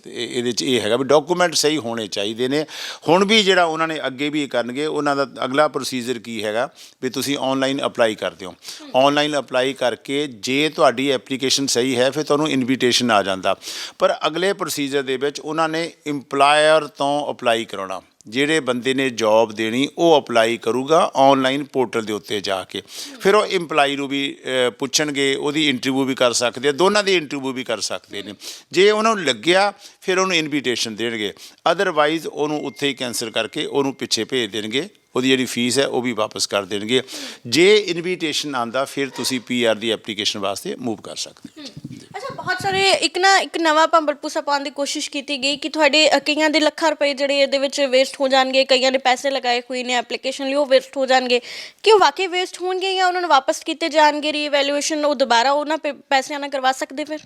ਤੇ ਇਹਦੇ ਚ ਇਹ ਹੈਗਾ ਵੀ ਡਾਕੂਮੈਂਟ ਸਹੀ ਹੋਣੇ ਚਾਹੀਦੇ ਨੇ। ਹੁਣ ਵੀ ਜਿਹੜਾ ਉਹਨਾਂ ਨੇ ਅੱਗੇ ਵੀ ਇਹ ਕਰਨਗੇ, ਉਹਨਾਂ ਦਾ ਅਗਲਾ ਪ੍ਰੋਸੀਜਰ ਕੀ ਹੈਗਾ ਵੀ ਤੁਸੀਂ ਆਨਲਾਈਨ ਅਪਲਾਈ ਕਰਦੇ ਹੋ। ਆਨਲਾਈਨ ਅਪਲਾਈ ਕਰਕੇ ਜੇ ਤੁਹਾਡੀ ਐਪਲੀਕੇਸ਼ਨ ਸਹੀ ਹੈ, ਫਿਰ ਤੁਹਾਨੂੰ ਇਨਵੀਟੇਸ਼ਨ ਆ ਜਾਂਦਾ। ਪਰ ਅਗਲੇ ਪ੍ਰੋਸੀਜਰ ਦੇ ਵਿੱਚ ਉਹਨਾਂ ਨੇ EMPLOYER ਤੋਂ ਅਪਲਾਈ ਕਰਾਉਣਾ। ਜਿਹੜੇ ਬੰਦੇ ਨੇ ਜੌਬ ਦੇਣੀ, ਉਹ ਅਪਲਾਈ ਕਰੂਗਾ ਆਨਲਾਈਨ ਪੋਰਟਲ ਦੇ ਉੱਤੇ ਜਾ ਕੇ। ਫਿਰ ਉਹ EMPLOYEE ਨੂੰ ਵੀ ਪੁੱਛਣਗੇ, ਉਹਦੀ ਇੰਟਰਵਿਊ ਵੀ ਕਰ ਸਕਦੇ ਆ, ਦੋਨਾਂ ਦੀ ਇੰਟਰਵਿਊ ਵੀ ਕਰ ਸਕਦੇ ਨੇ। ਜੇ ਉਹਨਾਂ ਨੂੰ ਲੱਗਿਆ, ਫਿਰ ਉਹਨੂੰ ਇਨਵੀਟੇਸ਼ਨ ਦੇਣਗੇ। ਅਦਰਵਾਈਜ਼ ਉਹਨੂੰ ਉੱਥੇ ਹੀ ਕੈਂਸਲ ਕਰਕੇ ਉਹਨੂੰ ਪਿੱਛੇ ਭੇਜ ਦੇਣਗੇ। ਉਹਦੀ ਜਿਹੜੀ ਫੀਸ ਹੈ, ਉਹ ਵੀ ਵਾਪਸ ਕਰ ਦੇਣਗੇ। ਜੇ ਇਨਵੀਟੇਸ਼ਨ ਆਂਦਾ ਫਿਰ ਤੁਸੀਂ ਪੀਆਰ ਦੀ ਐਪਲੀਕੇਸ਼ਨ ਵਾਸਤੇ ਮੂਵ ਕਰ ਸਕਦੇ ਹੋ। ਬਹੁਤ ਸਾਰੇ ਇੱਕ ਨਾ ਇੱਕ ਨਵਾਂ ਪੰਬਲਪੂਸਾ ਪਾਉਣ ਦੀ ਕੋਸ਼ਿਸ਼ ਕੀਤੀ ਗਈ ਕਿ ਤੁਹਾਡੇ ਅ, ਕਈਆਂ ਦੇ ਲੱਖਾਂ ਰੁਪਏ ਜਿਹੜੇ ਇਹਦੇ ਵਿੱਚ ਵੇਸਟ ਹੋ ਜਾਣਗੇ ਕਈਆਂ ਨੇ ਪੈਸੇ ਲਗਾਏ ਹੋਏ ਨੇ ਐਪਲੀਕੇਸ਼ਨ ਲਈ ਉਹ ਵੇਸਟ ਹੋ ਜਾਣਗੇ। ਕਿ ਉਹ ਵਾਕਈ ਵੇਸਟ ਹੋਣਗੇ ਜਾਂ ਉਹਨਾਂ ਨੂੰ ਵਾਪਸ ਕੀਤੇ ਜਾਣਗੇ ਰੀਵੈਲੂਏਸ਼ਨ ਉਹ ਦੁਬਾਰਾ ਉਹਨਾਂ ਪੈ- ਪੈਸਿਆਂ ਨਾਲ ਕਰਵਾ ਸਕਦੇ ਫਿਰ?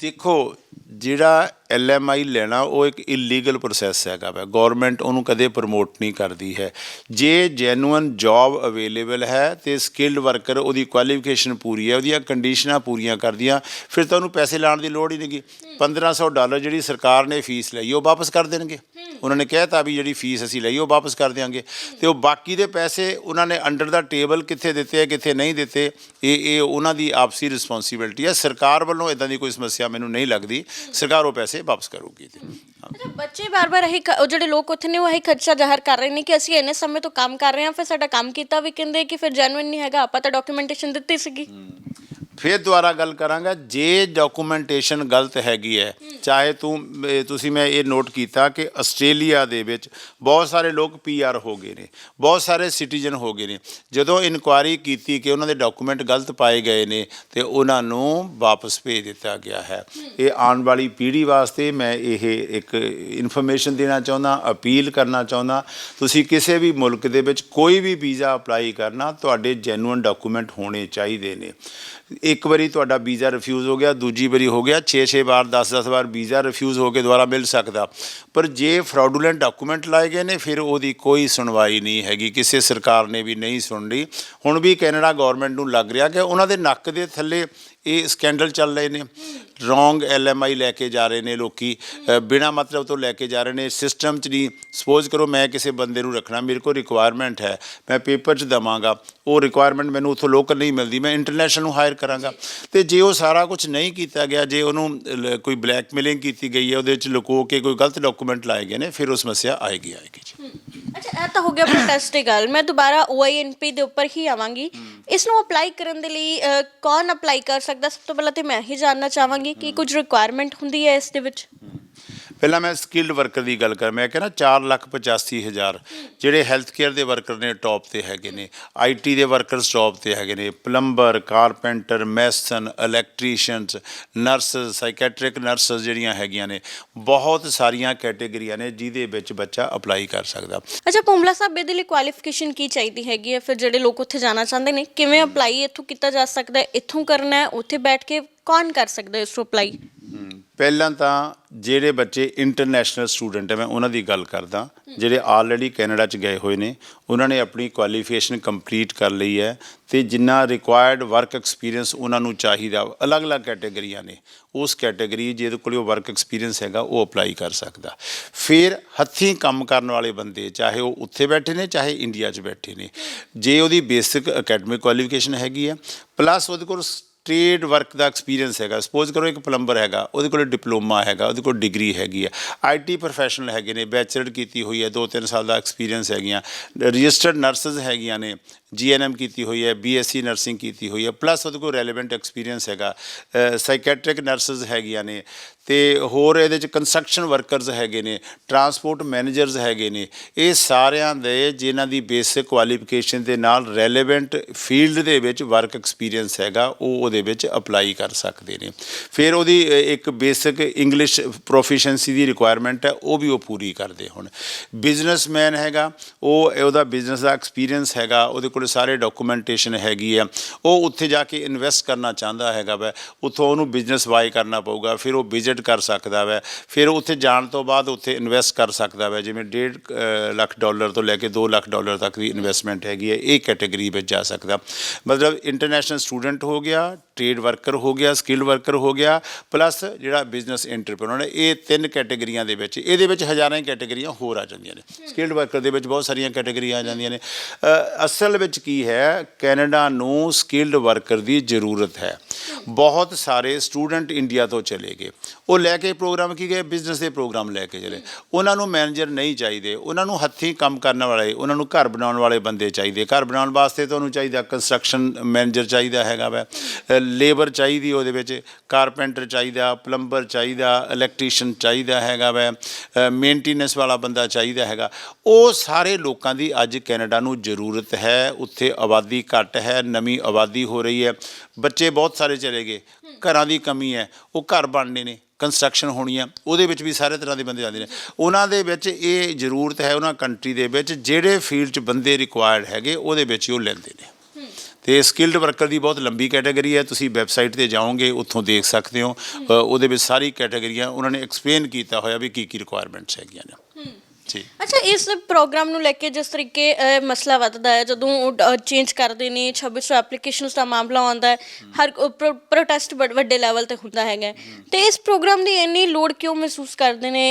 ਦੇਖੋ ਜਿਹੜਾ ਐਲਐਮਆਈ ਲੈਣਾ, ਉਹ ਇੱਕ ਇਲੀਗਲ ਪ੍ਰੋਸੈਸ ਹੈਗਾ ਵਾ। ਗਵਰਨਮੈਂਟ ਉਹਨੂੰ ਕਦੇ ਪ੍ਰਮੋਟ ਨਹੀਂ ਕਰਦੀ ਹੈ। ਜੇ ਜੈਨੂਅਨ ਜੌਬ ਅਵੇਲੇਬਲ ਹੈ ਤੇ ਸਕਿਲਡ ਵਰਕਰ ਉਹਦੀ ਕੁਆਲੀਫਿਕੇਸ਼ਨ ਪੂਰੀ ਹੈ, ਉਹਦੀਆਂ ਕੰਡੀਸ਼ਨਾਂ ਪੂਰੀਆਂ ਕਰਦੀਆਂ, ਫਿਰ ਤਾਂ ਉਹਨੂੰ ਪੈਸੇ ਲਾਉਣ ਦੀ ਲੋੜ ਹੀ ਨਹੀਂਗੀ 1500 ਡਾਲਰ ਜਿਹੜੀ ਸਰਕਾਰ ਨੇ ਫੀਸ ਲਈ, ਉਹ ਵਾਪਸ ਕਰ ਦੇਣਗੇ। ਉਹਨਾਂ ਨੇ ਕਹਿਤਾ ਵੀ ਜਿਹੜੀ ਫੀਸ ਅਸੀਂ ਲਈ, ਉਹ ਵਾਪਸ ਕਰ ਦਿਆਂਗੇ। ਤੇ ਉਹ ਬਾਕੀ ਦੇ ਪੈਸੇ ਉਹਨਾਂ ਨੇ ਅੰਡਰ ਦਾ ਟੇਬਲ ਕਿੱਥੇ ਦਿੱਤੇ ਆ, ਕਿੱਥੇ ਨਹੀਂ ਦਿੱਤੇ, ਇਹ ਇਹ ਉਹਨਾਂ ਦੀ ਆਪਸੀ ਰਿਸਪੌਂਸਿਬਿਲਟੀ ਹੈ। ਸਰਕਾਰ ਵੱਲੋਂ ਇਦਾਂ ਦੀ ਕੋਈ ਸਮੱਸਿਆ ਮੈਨੂੰ ਨਹੀਂ ਲੱਗਦੀ। ਸਰਕਾਰ ਉਹ ਪੈਸੇ ਵਾਪਸ ਕਰੂਗੀ ਤੇ ਅੱਛਾ ਬੱਚੇ ਬਾਰ-ਬਾਰ ਇਹੀ ਉਹ ਜਿਹੜੇ ਲੋਕ ਉੱਥੇ ਨੇ ਉਹ ਇਹੀ ਖਰਚਾ ਜ਼ਾਹਰ ਕਰ ਰਹੇ ਨੇ ਕਿ ਅਸੀਂ ਇੰਨੇ ਸਮੇਂ ਤੋਂ ਕੰਮ ਕਰ ਰਹੇ ਹਾਂ ਫਿਰ ਸਾਡਾ ਕੰਮ ਕੀਤਾ ਵੀ ਕਹਿੰਦੇ ਕਿ ਫਿਰ ਜੈਨੂਇਨ ਨਹੀਂ ਹੈਗਾ ਆਪਾਂ ਤਾਂ ਡਾਕੂਮੈਂਟੇਸ਼ਨ ਦਿੱਤੀ ਸੀਗੀ। ਫਿਰ ਦੁਬਾਰਾ ਗੱਲ ਕਰਾਂਗਾ, ਜੇ ਡਾਕੂਮੈਂਟੇਸ਼ਨ ਗਲਤ ਹੈਗੀ ਹੈ, ਚਾਹੇ ਤੂੰ ਇਹ ਤੁਸੀਂ ਮੈਂ ਇਹ ਨੋਟ ਕੀਤਾ ਕਿ ਆਸਟ੍ਰੇਲੀਆ ਦੇ ਵਿੱਚ ਬਹੁਤ ਸਾਰੇ ਲੋਕ ਪੀਆਰ ਹੋ ਗਏ ਨੇ, ਬਹੁਤ ਸਾਰੇ ਸਿਟੀਜ਼ਨ ਹੋ ਗਏ ਨੇ। ਜਦੋਂ ਇਨਕੁਆਇਰੀ ਕੀਤੀ ਕਿ ਉਹਨਾਂ ਦੇ ਡਾਕੂਮੈਂਟ ਗਲਤ ਪਾਏ ਗਏ ਨੇ, ਤੇ ਉਹਨਾਂ ਨੂੰ ਵਾਪਸ ਭੇਜ ਦਿੱਤਾ ਗਿਆ ਹੈ। ਇਹ ਆਉਣ ਵਾਲੀ ਪੀੜ੍ਹੀ ਵਾਸਤੇ ਮੈਂ ਇਹ ਇੱਕ ਇਨਫੋਰਮੇਸ਼ਨ ਦੇਣਾ ਚਾਹੁੰਦਾ, ਅਪੀਲ ਕਰਨਾ ਚਾਹੁੰਦਾ। ਤੁਸੀਂ ਕਿਸੇ ਵੀ ਮੁਲਕ ਦੇ ਵਿੱਚ ਕੋਈ ਵੀ ਵੀਜ਼ਾ ਅਪਲਾਈ ਕਰਨਾ, ਤੁਹਾਡੇ ਜੈਨੂਇਨ ਡਾਕੂਮੈਂਟ ਹੋਣੇ ਚਾਹੀਦੇ ਨੇ। ਇੱਕ ਵਾਰੀ ਤੁਹਾਡਾ ਵੀਜ਼ਾ ਰਿਫਿਊਜ਼ ਹੋ ਗਿਆ, ਦੂਜੀ ਵਾਰੀ ਹੋ ਗਿਆ 6-6 ਵਾਰ 10-10 ਵਾਰ ਵੀਜ਼ਾ ਰਿਫਿਊਜ਼ ਹੋ ਕੇ ਦੁਬਾਰਾ ਮਿਲ ਸਕਦਾ। ਪਰ ਜੇ ਫਰਾਡੂਲੈਂਟ ਡਾਕੂਮੈਂਟ ਲਾਏ ਗਏ ਨੇ, ਫਿਰ ਉਹਦੀ ਕੋਈ ਸੁਣਵਾਈ ਨਹੀਂ ਹੈਗੀ। ਕਿਸੇ ਸਰਕਾਰ ਨੇ ਵੀ ਨਹੀਂ ਸੁਣਨੀ ਹੁਣ ਵੀ ਕੈਨੇਡਾ ਗਵਰਨਮੈਂਟ ਨੂੰ ਲੱਗ ਰਿਹਾ ਕਿ ਉਹਨਾਂ ਦੇ ਨੱਕ ਦੇ ਥੱਲੇ ਇਹ ਸਕੈਂਡਲ ਚੱਲ ਰਹੇ ਨੇ। ਰੋਂਗ ਐਲਐਮਆਈ ਲੈ ਕੇ ਜਾ ਰਹੇ ਨੇ ਲੋਕੀ। ਅ, ਬਿਨਾਂ ਮਤਲਬ ਤੋਂ ਲੈ ਕੇ ਜਾ ਰਹੇ ਨੇ। ਸਿਸਟਮ 'ਚ ਨਹੀਂ। ਸਪੋਜ਼ ਕਰੋ ਮੈਂ ਕਿਸੇ ਬੰਦੇ ਨੂੰ ਰੱਖਣਾ ਮੇਰੇ ਕੋਲ ਰਿਕੁਆਇਰਮੈਂਟ ਹੈ। ਮੈਂ ਪੇਪਰ 'ਚ ਦਵਾਂਗਾ। ਉਹ ਰਿਕੁਆਇਰਮੈਂਟ ਮੈਨੂੰ ਉੱਥੋਂ ਲੋਕਲ ਨਹੀਂ ਮਿਲਦੀ। ਮੈਂ ਇੰਟਰਨੈਸ਼ਨਲ ਨੂੰ ਹਾਇਰ ਕਰਾਂਗਾ। ਤੇ ਜੇ ਉਹ ਸਾਰਾ ਕੁਝ ਨਹੀਂ ਕੀਤਾ ਗਿਆ ਜੇ ਉਹਨੂੰ ਲ- ਕੋਈ ਬਲੈਕਮੇਲਿੰਗ ਕੀਤੀ ਗਈ ਹੈ ਉਹਦੇ 'ਚ ਲੁਕੋ ਕੇ ਕੋਈ ਗਲਤ ਡਾਕੂਮੈਂਟ ਲਾਏ ਗਏ ਨੇ ਫਿਰ ਉਹ ਸਮੱਸਿਆ ਆਏਗੀ ਆਏਗੀ ਜੀ। ਅੱਛਾ ਇਹ ਤਾਂ ਹੋ ਗਿਆ ਪ੍ਰੋਟੈਸਟ ਦੀ ਗੱਲ। ਮੈਂ ਦੁਬਾਰਾ OINP ਦੇ ਉੱਪਰ ਹੀ ਆਵਾਂਗੀ। ਇਸ ਨੂੰ ਅਪਲਾਈ ਕਰਨ ਦੇ ਲਈ ਅ, ਕੌਣ ਅਪਲਾਈ ਕਰ ਸਕਦਾ? ਸਭ ਤੋਂ ਪਹਿਲਾਂ ਤੇ ਮੈਂ ਹੀ ਜਾਨਣਾ ਚਾਹਾਂਗੀ ਕਿ ਕੁਝ ਰਿਕੁਆਇਰਮੈਂਟ ਹੁੰਦੀ ਹੈ ਇਸ ਦੇ ਵਿੱਚ? ਪਹਿਲਾਂ ਮੈਂ ਸਕਿਲਡ ਵਰਕਰ ਦੀ ਗੱਲ ਕਰ, ਮੈਂ ਕਹਿੰਦਾ 4 ਲੱਖ 85 ਹਜ਼ਾਰ ਜਿਹੜੇ ਹੈਲਥ ਕੇਅਰ ਦੇ ਵਰਕਰ ਨੇ ਟੌਪ ਤੇ ਹੈਗੇ ਨੇ ਆਈਟੀ ਦੇ ਵਰਕਰਸ ਟੌਪ ਤੇ ਹੈਗੇ ਨੇ plumber carpenter mason electricians nurses psychiatric nurses ਜਿਹੜੀਆਂ ਹੈਗੀਆਂ ਨੇ, ਬਹੁਤ ਸਾਰੀਆਂ ਕੈਟੇਗਰੀਆਂ ਨੇ ਜਿਹਦੇ ਵਿੱਚ ਬੱਚਾ ਅਪਲਾਈ ਕਰ ਸਕਦਾ। ਅੱਛਾ, ਪੁੰਬਲਾ ਸਾਹਿਬ, ਇਹਦੇ ਲਈ ਕੁਆਲੀਫਿਕੇਸ਼ਨ ਕੀ ਚਾਹੀਦੀ ਹੈਗੀ ਹੈ? ਫਿਰ ਜਿਹੜੇ ਲੋਕ ਉੱਥੇ ਜਾਣਾ ਚਾਹੁੰਦੇ ਨੇ, ਕਿਵੇਂ ਅਪਲਾਈ ਇੱਥੋਂ ਕੀਤਾ ਜਾ ਸਕਦਾ ਹੈ? ਇੱਥੋਂ ਕਰਨਾ ਹੈ? ਉੱਥੇ ਬੈਠ ਕੇ ਕੌਣ ਕਰ ਸਕਦਾ ਇਸ ਨੂੰ ਅਪਲਾਈ ਪਹਿਲਾਂ ਤਾਂ ਜਿਹੜੇ ਬੱਚੇ ਇੰਟਰਨੈਸ਼ਨਲ ਸਟੂਡੈਂਟ ਹੈ, ਮੈਂ ਉਹਨਾਂ ਦੀ ਗੱਲ ਕਰਦਾ, ਜਿਹੜੇ ਆਲਰੇਡੀ ਕੈਨੇਡਾ ਚ ਗਏ ਹੋਏ ਨੇ, ਉਹਨਾਂ ਨੇ ਆਪਣੀ ਕੁਆਲੀਫਿਕੇਸ਼ਨ ਕੰਪਲੀਟ ਕਰ ਲਈ ਹੈ ਤੇ ਜਿੰਨਾ ਰਿਕੁਆਇਰਡ ਵਰਕ ਐਕਸਪੀਰੀਅੰਸ ਉਹਨਾਂ ਨੂੰ ਚਾਹੀਦਾ, ਅਲੱਗ-ਅਲੱਗ ਕੈਟਾਗਰੀਆਂ ਨੇ, ਉਸ ਕੈਟਾਗਰੀ ਜਿਹਦੇ ਕੋਲ ਉਹ ਵਰਕ ਐਕਸਪੀਰੀਅੰਸ ਹੈਗਾ, ਉਹ ਅਪਲਾਈ ਕਰ ਸਕਦਾ। ਫਿਰ ਹੱਥੀਂ ਕੰਮ ਕਰਨ ਵਾਲੇ ਬੰਦੇ, ਚਾਹੇ ਉਹ ਉੱਥੇ ਬੈਠੇ ਨੇ, ਚਾਹੇ ਇੰਡੀਆ 'ਚ ਬੈਠੇ ਨੇ, ਜੇ ਉਹਦੀ ਬੇਸਿਕ ਅਕੈਡਮਿਕ ਕੁਆਲੀਫਿਕੇਸ਼ਨ ਹੈਗੀ ਹੈ ਪਲੱਸ ਉਹਦੇ ਕੋਲ ਟ੍ਰੇਡ ਵਰਕ ਦਾ ਐਕਸਪੀਰੀਅੰਸ ਹੈਗਾ। ਸਪੋਜ਼ ਕਰੋ ਇੱਕ ਪਲੰਬਰ ਹੈਗਾ, ਉਹਦੇ ਕੋਲ ਡਿਪਲੋਮਾ ਹੈਗਾ, ਉਹਦੇ ਕੋਲ ਡਿਗਰੀ ਹੈਗੀ ਹੈ ਆਈਟੀ ਪ੍ਰੋਫੈਸ਼ਨਲ ਹੈਗੇ ਨੇ ਬੈਚਲਰ ਕੀਤੀ ਹੋਈ ਹੈ 2-3 ਸਾਲ ਦਾ ਐਕਸਪੀਰੀਅੰਸ ਹੈਗੀਆਂ। ਰਜਿਸਟਰਡ ਨਰਸਸ ਹੈਗੀਆਂ ਨੇ ਜੀਐਨਐਮ ਕੀਤੀ ਹੋਈ ਹੈ ਬੀਐਸਸੀ ਨਰਸਿੰਗ ਕੀਤੀ ਹੋਈ ਹੈ ਪਲੱਸ ਉਹਦੇ ਕੋਲ ਰੈਲੇਵੈਂਟ ਐਕਸਪੀਰੀਅੰਸ ਹੈਗਾ। ਸਾਈਕੈਟ੍ਰਿਕ ਨਰਸਸ ਹੈਗੀਆਂ ਨੇ ਤੇ ਹੋਰ ਇਹਦੇ ਚ ਕੰਸਟਰਕਸ਼ਨ ਵਰਕਰਸ ਹੈਗੇ ਨੇ ਟਰਾਂਸਪੋਰਟ ਮੈਨੇਜਰਸ ਹੈਗੇ ਨੇ। ਇਹ ਸਾਰਿਆਂ ਦੇ ਜਿਨ੍ਹਾਂ ਦੀ ਬੇਸਿਕ ਕੁਆਲੀਫਿਕੇਸ਼ਨ ਦੇ ਨਾਲ ਰੈਲੇਵੈਂਟ ਫੀਲਡ ਦੇ ਵਿੱਚ ਵਰਕ ਐਕਸਪੀਰੀਅੰਸ ਹੈਗਾ, ਉਹ ਉਹਦੇ ਵਿੱਚ ਅਪਲਾਈ ਕਰ ਸਕਦੇ ਨੇ। ਫਿਰ ਉਹਦੀ ਇੱਕ ਬੇਸਿਕ ਇੰਗਲਿਸ਼ ਪ੍ਰੋਫੀਸ਼ੀਐਂਸੀ ਦੀ ਰਿਕੁਆਇਰਮੈਂਟ ਹੈ, ਉਹ ਵੀ ਉਹ ਪੂਰੀ ਕਰਦੇ ਹੁਣ। ਬਿਜ਼ਨਸਮੈਨ ਹੈਗਾ, ਉਹ, ਉਹਦਾ ਬਿਜ਼ਨਸ ਦਾ ਐਕਸਪੀਰੀਅੰਸ ਹੈਗਾ, ਉਹਦੇ ਕੋਲ ਸਾਰੇ ਡਾਕੂਮੈਂਟੇਸ਼ਨ ਹੈਗੀ ਆ, ਉਹ ਉੱਥੇ ਜਾ ਕੇ ਇਨਵੈਸਟ ਕਰਨਾ ਚਾਹੁੰਦਾ ਹੈਗਾ ਵੈ। ਉੱਥੋਂ ਉਹਨੂੰ ਬਿਜ਼ਨਸ ਬਾਈ ਕਰਨਾ ਪਊਗਾ, ਫਿਰ ਉਹ ਵਿਜ਼ਿਟ ਕਰ ਸਕਦਾ ਵੈ। ਫਿਰ ਉੱਥੇ ਜਾਣ ਤੋਂ ਬਾਅਦ ਉੱਥੇ ਇਨਵੈਸਟ ਕਰ ਸਕਦਾ ਵੈ। ਜਿਵੇਂ 1.5 ਲੱਖ ਡਾਲਰ ਤੋਂ ਲੈ ਕੇ 2 ਲੱਖ ਡਾਲਰ ਤੱਕ ਦੀ ਇਨਵੈਸਟਮੈਂਟ ਹੈਗੀ ਹੈ ਇਹ ਕੈਟਾਗਰੀ ਵਿੱਚ ਜਾ ਸਕਦਾ। ਮਤਲਬ ਇੰਟਰਨੈਸ਼ਨਲ ਸਟੂਡੈਂਟ ਹੋ ਗਿਆ ਟ੍ਰੇਡ ਵਰਕਰ ਹੋ ਗਿਆ ਸਕਿੱਲ ਵਰਕਰ ਹੋ ਗਿਆ ਪਲੱਸ ਜਿਹੜਾ ਬਿਜ਼ਨਸ ਐਂਟਰਪ੍ਰੈਨਰ ਇਹ ਤਿੰਨ ਕੈਟੇਗਰੀਆਂ ਦੇ ਵਿੱਚ, ਇਹਦੇ ਵਿੱਚ ਹਜ਼ਾਰਾਂ ਹੀ ਕੈਟੇਗਰੀਆਂ ਹੋਰ ਆ ਜਾਂਦੀਆਂ ਨੇ। ਸਕਿੱਲਡ ਵਰਕਰ ਦੇ ਵਿੱਚ ਬਹੁਤ ਸਾਰੀਆਂ ਕੈਟੇਗਰੀਆਂ ਆ ਜਾਂਦੀਆਂ ਨੇ। ਅਸਲ ਵਿੱਚ ਕੀ ਹੈ, ਕੈਨੇਡਾ ਨੂੰ ਸਕਿੱਲਡ ਵਰਕਰ ਦੀ ਜ਼ਰੂਰਤ ਹੈ। ਬਹੁਤ ਸਾਰੇ ਸਟੂਡੈਂਟ ਇੰਡੀਆ ਤੋਂ ਚਲੇ ਗਏ। ਉਹ ਲੈ ਕੇ ਪ੍ਰੋਗਰਾਮ ਕੀ ਗਏ? ਬਿਜ਼ਨਸ ਦੇ ਪ੍ਰੋਗਰਾਮ ਲੈ ਕੇ ਚਲੇ। ਉਹਨਾਂ ਨੂੰ ਮੈਨੇਜਰ ਨਹੀਂ ਚਾਹੀਦੇ। ਉਹਨਾਂ ਨੂੰ ਹੱਥੀਂ ਕੰਮ ਕਰਨ ਵਾਲੇ, ਉਹਨਾਂ ਨੂੰ ਘਰ ਬਣਾਉਣ ਵਾਲੇ ਬੰਦੇ ਚਾਹੀਦੇ। ਘਰ ਬਣਾਉਣ ਵਾਸਤੇ ਤੁਹਾਨੂੰ ਚਾਹੀਦਾ ਕੰਸਟਰਕਸ਼ਨ ਮੈਨੇਜਰ ਚਾਹੀਦਾ ਹੈਗਾ ਵੈ। ਲੇਬਰ ਚਾਹੀਦੀ ਉਹਦੇ ਵਿੱਚ, ਕਾਰਪੈਂਟਰ ਚਾਹੀਦਾ, ਪਲੰਬਰ ਚਾਹੀਦਾ, ਇਲੈਕਟ੍ਰੀਸ਼ੀਅਨ ਚਾਹੀਦਾ ਹੈਗਾ ਵੈ ਮੇਨਟੇਨੈਂਸ ਵਾਲਾ ਬੰਦਾ ਚਾਹੀਦਾ ਹੈਗਾ। ਉਹ ਸਾਰੇ ਲੋਕਾਂ ਦੀ ਅੱਜ ਕੈਨੇਡਾ ਨੂੰ ਜ਼ਰੂਰਤ ਹੈ, ਉੱਥੇ ਆਬਾਦੀ ਘੱਟ ਹੈ, ਨਵੀਂ ਆਬਾਦੀ ਹੋ ਰਹੀ ਹੈ। ਬੱਚੇ ਬਹੁਤ ਸਾਰੇ ਚਲੇ ਗਏ, ਘਰਾਂ ਦੀ ਕਮੀ ਹੈ, ਉਹ ਘਰ ਬਣਨੇ ਨੇ ਕੰਸਟਰਕਸ਼ਨ ਹੋਣੀ ਆ ਉਹਦੇ ਵਿੱਚ ਵੀ ਸਾਰੇ ਤਰ੍ਹਾਂ ਦੇ ਬੰਦੇ ਜਾਂਦੇ ਨੇ। ਉਹਨਾਂ ਦੇ ਵਿੱਚ ਇਹ ਜ਼ਰੂਰਤ ਹੈ, ਉਹਨਾਂ ਕੰਟਰੀ ਦੇ ਵਿੱਚ ਜਿਹੜੇ ਫੀਲਡ 'ਚ ਬੰਦੇ ਰਿਕੁਆਇਰਡ ਹੈਗੇ, ਉਹਦੇ ਵਿੱਚ ਹੀ ਉਹ ਲੈਂਦੇ ਨੇ। ਤੇ ਸਕਿਲਡ ਵਰਕਰ ਦੀ ਬਹੁਤ ਲੰਬੀ ਕੈਟਾਗਰੀ ਹੈ। ਤੁਸੀਂ ਵੈਬਸਾਈਟ ਤੇ ਜਾਓਗੇ, ਉੱਥੋਂ ਦੇਖ ਸਕਦੇ ਹੋ। ਉਹਦੇ ਵਿੱਚ ਸਾਰੀ ਕੈਟਾਗਰੀਆਂ ਉਹਨਾਂ ਨੇ ਐਕਸਪਲੇਨ ਕੀਤਾ ਹੋਇਆ ਵੀ ਕੀ ਕੀ ਰਿਕੁਆਇਰਮੈਂਟਸ ਹੈਗੀਆਂ ਨੇ। ਜੀ। ਅੱਛਾ ਇਸ ਪ੍ਰੋਗਰਾਮ ਨੂੰ ਲੈ ਕੇ ਜਿਸ ਤਰੀਕੇ ਮਸਲਾ ਵੱਧਦਾ ਹੈ ਜਦੋਂ ਚੇਂਜ ਕਰਦੇ ਨੇ 2600 ਐਪਲੀਕੇਸ਼ਨਸ ਦਾ ਮਾਮਲਾ ਆਉਂਦਾ ਹੈ ਹਰ ਪ੍ਰੋਟੈਸਟ ਵੱਡੇ ਲੈਵਲ ਤੇ ਹੁੰਦਾ ਹੈਗਾ ਤੇ ਇਸ ਪ੍ਰੋਗਰਾਮ ਦੀ ਇੰਨੀ ਲੋੜ ਕਿਉਂ ਮਹਿਸੂਸ ਕਰਦੇ ਨੇ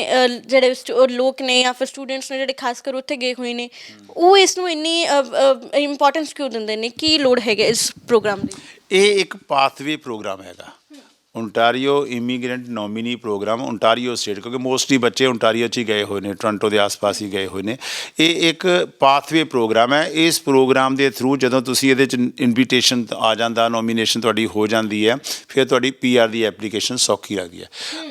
ਜਿਹੜੇ ਸਟੂ- ਲੋਕ ਨੇ ਜਾਂ ਫਿਰ ਸਟੂਡੈਂਟਸ ਨੇ ਜਿਹੜੇ ਖਾਸ ਕਰ ਉੱਥੇ ਗਏ ਹੋਏ ਨੇ ਉਹ ਇਸ ਨੂੰ ਇੰਨੀ ਇੰਪੋਰਟੈਂਸ ਕਿਉਂ ਦਿੰਦੇ ਨੇ? ਕੀ ਲੋੜ ਹੈਗਾ ਇਸ ਪ੍ਰੋਗਰਾਮ ਦੀ? ਇਹ ਇੱਕ ਪਾਥਵੇ ਪ੍ਰੋਗਰਾਮ ਹੈਗਾ। Ontario immigrant nominee program Ontario state ਕਿਉਂਕਿ ਮੋਸਟਲੀ ਬੱਚੇ ਓਨਟਾਰੀਓ 'ਚ ਹੀ ਗਏ ਹੋਏ ਨੇ ਟੋਰਾਂਟੋ ਦੇ ਆਸ-ਪਾਸ ਹੀ ਗਏ ਹੋਏ ਨੇ ਇਹ ਇੱਕ ਪਾਥਵੇ ਪ੍ਰੋਗਰਾਮ ਹੈ ਇਸ ਪ੍ਰੋਗਰਾਮ ਦੇ ਥਰੂ ਜਦੋਂ ਤੁਸੀਂ ਇਹਦੇ 'ਚ ਇਨਵੀਟੇਸ਼ਨ ਆ ਜਾਂਦਾ ਨੋਮੀਨੇਸ਼ਨ ਤੁਹਾਡੀ ਹੋ ਜਾਂਦੀ ਹੈ ਫਿਰ ਤੁਹਾਡੀ ਪੀਆਰ ਦੀ ਐਪਲੀਕੇਸ਼ਨ ਸੌਖੀ ਲੱਗਦੀ ਹੈ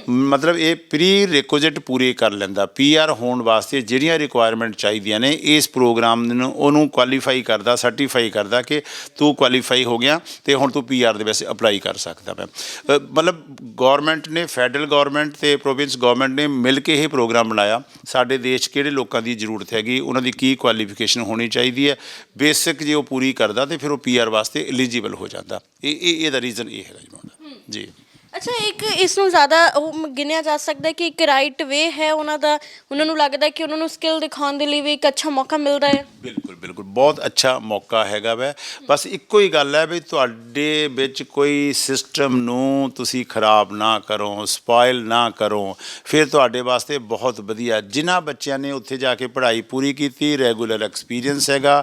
ਮਤਲਬ ਇਹ ਪ੍ਰੀ ਰਿਕੁਇਜ਼ਿਟ ਪੂਰੇ ਕਰ ਲੈਂਦਾ ਪੀਆਰ ਹੋਣ ਵਾਸਤੇ ਜਿਹੜੀਆਂ ਰਿਕੁਆਇਰਮੈਂਟ ਚਾਹੀਦੀਆਂ ਨੇ ਇਸ ਪ੍ਰੋਗਰਾਮ ਨੂੰ ਉਹਨੂੰ ਕੁਆਲੀਫਾਈ ਕਰਦਾ ਸਰਟੀਫਾਈ ਕਰਦਾ ਕਿ ਤੂੰ ਕੁਆਲੀਫਾਈ ਹੋ ਗਿਆ ਤੇ ਹੁਣ ਤੂੰ ਪੀਆਰ ਦੇ ਵੈਸੇ ਅਪਲਾਈ ਕਰ ਸਕਦਾ ਮੈਂ ਮਤਲਬ ਗਵਰਨਮੈਂਟ ਨੇ ਫੈਡਰਲ ਗਵਰਨਮੈਂਟ ਤੇ ਪ੍ਰੋਵਿੰਸ ਗਵਰਨਮੈਂਟ ਨੇ ਮਿਲ ਕੇ ਇਹ ਪ੍ਰੋਗਰਾਮ ਬਣਾਇਆ। ਸਾਡੇ ਦੇਸ਼ ਕਿਹੜੇ ਲੋਕਾਂ ਦੀ ਜ਼ਰੂਰਤ ਹੈਗੀ ਉਹਨਾਂ ਦੀ ਕੀ ਕੁਆਲੀਫਿਕੇਸ਼ਨ ਹੋਣੀ ਚਾਹੀਦੀ ਹੈ। ਬੇਸਿਕ ਜੇ ਉਹ ਪੂਰੀ ਕਰਦਾ ਤੇ ਫਿਰ ਉਹ ਪੀਆਰ ਵਾਸਤੇ ਐਲੀਜੀਬਲ ਹੋ ਜਾਂਦਾ। ਇਹ ਇਹ ਇਹਦਾ ਰੀਜ਼ਨ ਇਹ ਹੈਗਾ ਜੀ ਜੀ। ਅੱਛਾ, ਇੱਕ ਇਸ ਨੂੰ ਜ਼ਿਆਦਾ ਉਹ ਗਿਣਿਆ ਜਾ ਸਕਦਾ ਹੈ ਕਿ ਇੱਕ ਰਾਈਟ ਵੇ ਹੈ ਉਹਨਾਂ ਦਾ, ਉਹਨਾਂ ਨੂੰ ਲੱਗਦਾ ਹੈ ਕਿ ਉਹਨਾਂ ਨੂੰ ਸਕਿੱਲ ਦਿਖਾਉਣ ਦੇ ਲਈ ਵੀ ਇੱਕ ਅੱਛਾ ਮੌਕਾ ਮਿਲਦਾ ਹੈ? ਬਿਲਕੁਲ ਬਿਲਕੁਲ। ਬਹੁਤ ਅੱਛਾ ਮੌਕਾ ਹੈਗਾ ਵੈ। ਬਸ ਇੱਕੋ ਹੀ ਗੱਲ ਹੈ ਵੀ ਤੁਹਾਡੇ ਵਿੱਚ ਕੋਈ ਸਿਸਟਮ ਨੂੰ ਤੁਸੀਂ ਖਰਾਬ ਨਾ ਕਰੋ ਸਪਾਇਲ ਨਾ ਕਰੋ। ਫਿਰ ਤੁਹਾਡੇ ਵਾਸਤੇ ਬਹੁਤ ਵਧੀਆ। ਜਿਨ੍ਹਾਂ ਬੱਚਿਆਂ ਨੇ ਉੱਥੇ ਜਾ ਕੇ ਪੜ੍ਹਾਈ ਪੂਰੀ ਕੀਤੀ ਰੈਗੂਲਰ ਐਕਸਪੀਰੀਅੰਸ ਹੈਗਾ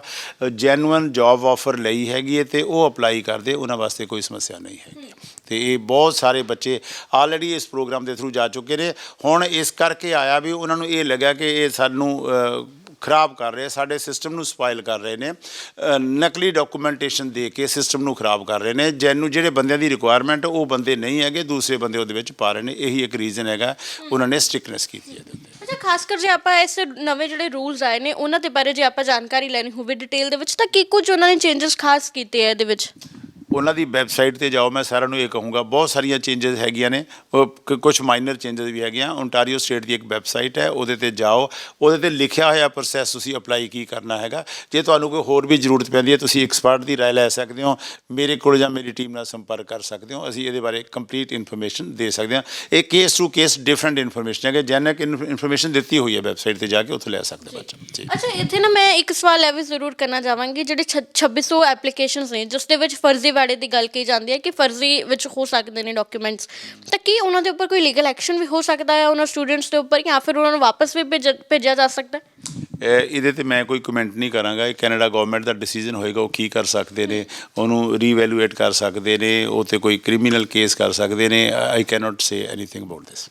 ਜੈਨੂਇਨ ਜੌਬ ਆਫਰ ਲਈ ਹੈਗੀ ਹੈ ਤੇ ਉਹ ਅਪਲਾਈ ਕਰਦੇ, ਉਹਨਾਂ ਵਾਸਤੇ ਕੋਈ ਸਮੱਸਿਆ ਨਹੀਂ ਹੈਗੀ। ਤੇ ਇਹ ਬਹੁਤ ਸਾਰੇ ਬੱਚੇ ਆਲਰੇਡੀ ਇਸ ਪ੍ਰੋਗਰਾਮ ਦੇ ਥਰੂ ਜਾ ਚੁੱਕੇ ਨੇ। ਹੁਣ ਇਸ ਕਰਕੇ ਆਇਆ ਵੀ ਉਹਨਾਂ ਨੂੰ ਇਹ ਲੱਗਿਆ ਕਿ ਇਹ ਸਾਨੂੰ ਖਰਾਬ ਕਰ ਰਹੇ, ਸਾਡੇ ਸਿਸਟਮ ਨੂੰ ਸਪਾਇਲ ਕਰ ਰਹੇ ਨੇ। ਨਕਲੀ ਡਾਕੂਮੈਂਟੇਸ਼ਨ ਦੇ ਕੇ ਸਿਸਟਮ ਨੂੰ ਖਰਾਬ ਕਰ ਰਹੇ ਨੇ। ਜਿਹਨੂੰ ਜਿਹੜੇ ਬੰਦਿਆਂ ਦੀ ਰਿਕੁਆਇਰਮੈਂਟ ਉਹ ਬੰਦੇ ਨਹੀਂ ਹੈਗੇ, ਦੂਸਰੇ ਬੰਦੇ ਉਹਦੇ ਵਿੱਚ ਪਾ ਰਹੇ ਨੇ। ਇਹੀ ਇੱਕ ਰੀਜ਼ਨ ਹੈਗਾ, ਉਹਨਾਂ ਨੇ ਸਟ੍ਰਿਕਨੈਸ ਕੀਤੀ ਹੈ। ਇਹਦੇ ਅੱਛਾ, ਖਾਸ ਕਰ ਜੇ ਆਪਾਂ ਇਸ ਨਵੇਂ ਜਿਹੜੇ ਰੂਲਸ ਆਏ ਨੇ, ਉਹਨਾਂ ਦੇ ਬਾਰੇ ਜੇ ਆਪਾਂ ਜਾਣਕਾਰੀ ਲੈਣੀ ਹੋਵੇ ਡਿਟੇਲ ਦੇ ਵਿੱਚ, ਤਾਂ ਕੀ ਕੁਝ ਉਹਨਾਂ ਨੇ ਚੇਂਜਸ ਖਾਸ ਕੀਤੇ ਆ ਇਹਦੇ ਵਿੱਚ? ਉਹਨਾਂ ਦੀ ਵੈਬਸਾਈਟ ਤੇ ਜਾਓ ਮੈਂ ਸਾਰਿਆਂ ਨੂੰ ਇਹ ਕਹੂੰਗਾ ਬਹੁਤ ਸਾਰੀਆਂ ਚੇਂਜਸ ਹੈਗੀਆਂ ਨੇ ਕੁਝ ਮਾਈਨਰ ਚੇਂਜਸ ਵੀ ਹੈਗੀਆਂ ਓਨਟਾਰੀਓ ਸਟੇਟ ਦੀ ਇੱਕ ਵੈਬਸਾਈਟ ਹੈ ਉਹਦੇ ਤੇ ਜਾਓ ਉਹਦੇ ਤੇ ਲਿਖਿਆ ਹੋਇਆ ਪ੍ਰੋਸੈਸ ਤੁਸੀਂ ਅਪਲਾਈ ਕੀ ਕਰਨਾ ਹੈਗਾ ਜੇ ਤੁਹਾਨੂੰ ਕੋਈ ਹੋਰ ਵੀ ਜ਼ਰੂਰਤ ਪੈਂਦੀ ਹੈ ਤੁਸੀਂ ਐਕਸਪਰਟ ਦੀ رائے ਲੈ ਸਕਦੇ ਹੋ ਮੇਰੇ ਕੋਲ ਜਾਂ ਮੇਰੀ ਟੀਮ ਨਾਲ ਸੰਪਰਕ ਕਰ ਸਕਦੇ ਹੋ ਅਸੀਂ ਇਹਦੇ ਬਾਰੇ ਕੰਪਲੀਟ ਇਨਫੋਰਮੇਸ਼ਨ ਦੇ ਸਕਦੇ ਹਾਂ ਇਹ case to case different information ਹੈ ਕਿ ਜੈਨਕ ਇਨਫੋਰਮੇਸ਼ਨ ਦਿੱਤੀ ਹੋਈ ਹੈ ਵੈਬਸਾਈਟ ਤੇ ਜਾ ਕੇ ਉੱਥੇ ਲੈ ਸਕਦੇ ਬੱਚਾ ਜੀ ਅੱਛਾ ਇੱਥੇ ਨਾ ਮੈਂ ਇੱਕ ਸਵਾਲ ਇਹ ਵੀ ਜ਼ਰੂਰ ਕਰਨਾ ਚਾਹਾਂਗੀ ਜਿਹੜੇ ਛ- 2600 ਐਪਲੀਕੇਸ਼ਨਸ ਨੇ ਜਿਸ ਦੇ ਵਿੱਚ ਫਰਜ਼ੀਵਾੜੇ ਦੀ ਗੱਲ ਕਹੀ ਜਾਂਦੀ ਹੈ ਕਿ ਫਰਜ਼ੀ ਵਿੱਚ ਹੋ ਸਕਦੇ ਨੇ ਡਾਕੂਮੈਂਟਸ ਤਾਂ ਕੀ ਉਹਨਾਂ ਦੇ ਉੱਪਰ ਕੋਈ ਲੀਗਲ ਐਕਸ਼ਨ ਵੀ ਹੋ ਸਕਦਾ ਹੈ, ਉਹਨਾਂ ਸਟੂਡੈਂਟਸ ਦੇ ਉੱਪਰ ਜਾਂ ਫਿਰ ਉਹਨਾਂ ਨੂੰ ਵਾਪਸ ਵੀ ਭੇਜ- ਭੇਜਿਆ ਜਾ ਸਕਦਾ ਹੈ? ਇਹਦੇ ਤੇ ਮੈਂ ਕੋਈ ਕਮੈਂਟ ਨਹੀਂ ਕਰਾਂਗਾ। ਇਹ ਕੈਨੇਡਾ ਗਵਰਨਮੈਂਟ ਦਾ ਡਿਸੀਜਨ ਹੋਏਗਾ ਉਹ ਕੀ ਕਰ ਸਕਦੇ ਨੇ ਉਹਨੂੰ ਰੀਵੈਲੂਏਟ ਕਰ ਸਕਦੇ ਨੇ ਉਹ ਤੇ ਕੋਈ ਕ੍ਰਿਮੀਨਲ ਕੇਸ ਕਰ ਸਕਦੇ ਨੇ। I cannot say anything about this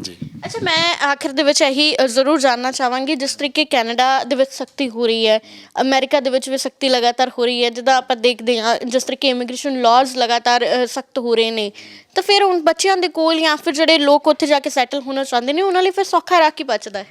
ਜੀ। ਅੱਛਾ ਮੈਂ ਆਖਿਰ ਦੇ ਵਿੱਚ ਇਹੀ ਜ਼ਰੂਰ ਜਾਨਣਾ ਚਾਹਾਂਗੀ ਜਿਸ ਤਰੀਕੇ ਕੈਨੇਡਾ ਦੇ ਵਿੱਚ ਸਖਤੀ ਹੋ ਰਹੀ ਹੈ ਅਮਰੀਕਾ ਦੇ ਵਿੱਚ ਵੀ ਸਖਤੀ ਲਗਾਤਾਰ ਹੋ ਰਹੀ ਹੈ ਜਿੱਦਾਂ ਆਪਾਂ ਦੇਖਦੇ ਹਾਂ ਜਿਸ ਤਰੀਕੇ ਇਮੀਗ੍ਰੇਸ਼ਨ ਲਾਜ਼ ਲਗਾਤਾਰ ਸਖਤ ਹੋ ਰਹੇ ਨੇ। ਤਾਂ ਫਿਰ ਹੁਣ ਬੱਚਿਆਂ ਦੇ ਕੋਲ ਜਾਂ ਫਿਰ ਜਿਹੜੇ ਲੋਕ ਉੱਥੇ ਜਾ ਕੇ ਸੈਟਲ ਹੋਣਾ ਚਾਹੁੰਦੇ ਨੇ ਉਹਨਾਂ ਲਈ ਫਿਰ ਸੌਖਾ ਰਾਹ ਕੀ ਬਚਦਾ ਹੈ?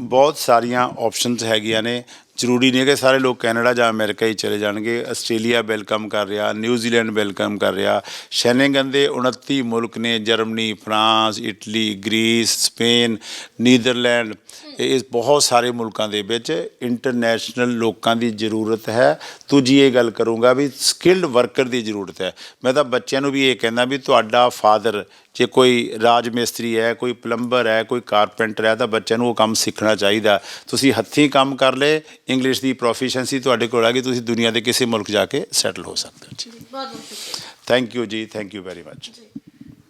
ਬਹੁਤ ਸਾਰੀਆਂ ਆਪਸ਼ਨਸ ਹੈਗੀਆਂ ਨੇ। ਜ਼ਰੂਰੀ ਨਹੀਂ ਕਿ ਸਾਰੇ ਲੋਕ ਕੈਨੇਡਾ ਜਾਂ ਅਮਰੀਕਾ ਹੀ ਚਲੇ ਜਾਣਗੇ। ਆਸਟ੍ਰੇਲੀਆ ਵੈਲਕਮ ਕਰ ਰਿਹਾ ਨਿਊਜ਼ੀਲੈਂਡ ਵੈਲਕਮ ਕਰ ਰਿਹਾ। ਸ਼ੈਨੇਗਨ ਦੇ 29 ਮੁਲਕ ਨੇ Germany, France, Italy, Greece, Spain, Netherland. ਇਹ ਬਹੁਤ ਸਾਰੇ ਮੁਲਕਾਂ ਦੇ ਵਿੱਚ ਇੰਟਰਨੈਸ਼ਨਲ ਲੋਕਾਂ ਦੀ ਜ਼ਰੂਰਤ ਹੈ। ਦੂਜੀ ਇਹ ਗੱਲ ਕਰੂੰਗਾ ਵੀ ਸਕਿਲਡ ਵਰਕਰ ਦੀ ਜ਼ਰੂਰਤ ਹੈ। ਮੈਂ ਤਾਂ ਬੱਚਿਆਂ ਨੂੰ ਵੀ ਇਹ ਕਹਿੰਦਾ ਵੀ ਤੁਹਾਡਾ ਫਾਦਰ ਜੇ ਕੋਈ ਰਾਜ ਮਿਸਤਰੀ ਹੈ ਕੋਈ ਪਲੰਬਰ ਹੈ ਕੋਈ ਕਾਰਪੈਂਟਰ ਹੈ ਤਾਂ ਬੱਚਿਆਂ ਨੂੰ ਉਹ ਕੰਮ ਸਿੱਖਣਾ ਚਾਹੀਦਾ। ਤੁਸੀਂ ਹੱਥੀਂ ਕੰਮ ਕਰ ਲਏ ਇੰਗਲਿਸ਼ ਦੀ ਪ੍ਰੋਫੀਸ਼ੀਐਂਸੀ ਤੁਹਾਡੇ ਕੋਲ ਆ ਗਈ ਤੁਸੀਂ ਦੁਨੀਆ ਦੇ ਕਿਸੇ ਮੁਲਕ ਜਾ ਕੇ ਸੈਟਲ ਹੋ ਸਕਦੇ ਹੋ। ਜੀ ਬਹੁਤ ਬਹੁਤ ਥੈਂਕ ਯੂ ਜੀ ਥੈਂਕ ਯੂ ਵੈਰੀ ਮੱਚ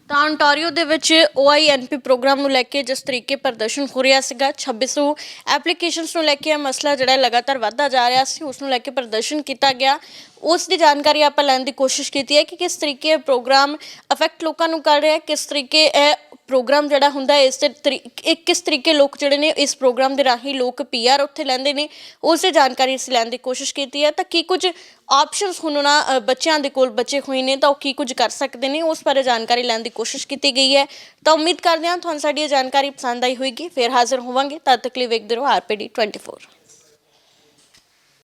ਤਾਂ ontario ਦੇ ਵਿੱਚ OINP ਪ੍ਰੋਗਰਾਮ ਨੂੰ ਲੈ ਕੇ ਜਿਸ ਤਰੀਕੇ ਪ੍ਰਦਰਸ਼ਨ ਹੋ ਰਿਹਾ ਸੀਗਾ 2600 ਐਪਲੀਕੇਸ਼ਨਸ ਨੂੰ ਲੈ ਕੇ ਇਹ ਮਸਲਾ ਜਿਹੜਾ ਲਗਾਤਾਰ ਵੱਧਦਾ ਜਾ ਰਿਹਾ ਸੀ, ਉਸ ਨੂੰ ਲੈ ਕੇ ਪ੍ਰਦਰਸ਼ਨ ਕੀਤਾ ਗਿਆ। ਉਸ ਦੀ ਜਾਣਕਾਰੀ ਆਪਾਂ ਲੈਣ ਦੀ ਕੋਸ਼ਿਸ਼ ਕੀਤੀ ਹੈ ਕਿ ਕਿਸ ਤਰੀਕੇ ਇਹ ਪ੍ਰੋਗਰਾਮ ਅਫੈਕਟ ਲੋਕਾਂ ਨੂੰ ਕਰ ਰਿਹਾ ਹੈ, ਕਿਸ ਤਰੀਕੇ ਇਹ ਪ੍ਰੋਗਰਾਮ ਜਿਹੜਾ ਹੁੰਦਾ ਇਸ 'ਤੇ ਤਰੀ- ਇੱਕ ਕਿਸ ਤਰੀਕੇ ਲੋਕ ਜਿਹੜੇ ਨੇ ਇਸ ਪ੍ਰੋਗਰਾਮ ਦੇ ਰਾਹੀਂ ਲੋਕ ਪੀਆਰ ਉੱਥੇ ਲੈਂਦੇ ਨੇ, ਉਸ ਦੀ ਜਾਣਕਾਰੀ ਅਸੀਂ ਲੈਣ ਦੀ ਕੋਸ਼ਿਸ਼ ਕੀਤੀ ਹੈ। ਤਾਂ ਕੀ ਕੁਝ ਆਪਸ਼ਨਸ ਹੁਣ ਉਹਨਾਂ ਬੱਚਿਆਂ ਦੇ ਕੋਲ ਬਚੇ ਹੋਏ ਨੇ, ਤਾਂ ਉਹ ਕੀ ਕੁਝ ਕਰ ਸਕਦੇ ਨੇ, ਉਸ ਬਾਰੇ ਜਾਣਕਾਰੀ ਲੈਣ ਦੀ ਕੋਸ਼ਿਸ਼ ਕੀਤੀ ਗਈ ਹੈ। ਤਾਂ ਉਮੀਦ ਕਰਦੇ ਹਾਂ ਤੁਹਾਨੂੰ ਸਾਡੀ ਇਹ ਜਾਣਕਾਰੀ ਪਸੰਦ ਆਈ ਹੋਵੇਗੀ ਫਿਰ ਹਾਜ਼ਰ ਹੋਵਾਂਗੇ। ਤਦ ਤੱਕ ਲਈ ਵੇਖਦੇ ਰਹੋ ਆਰਪੀਡੀ 24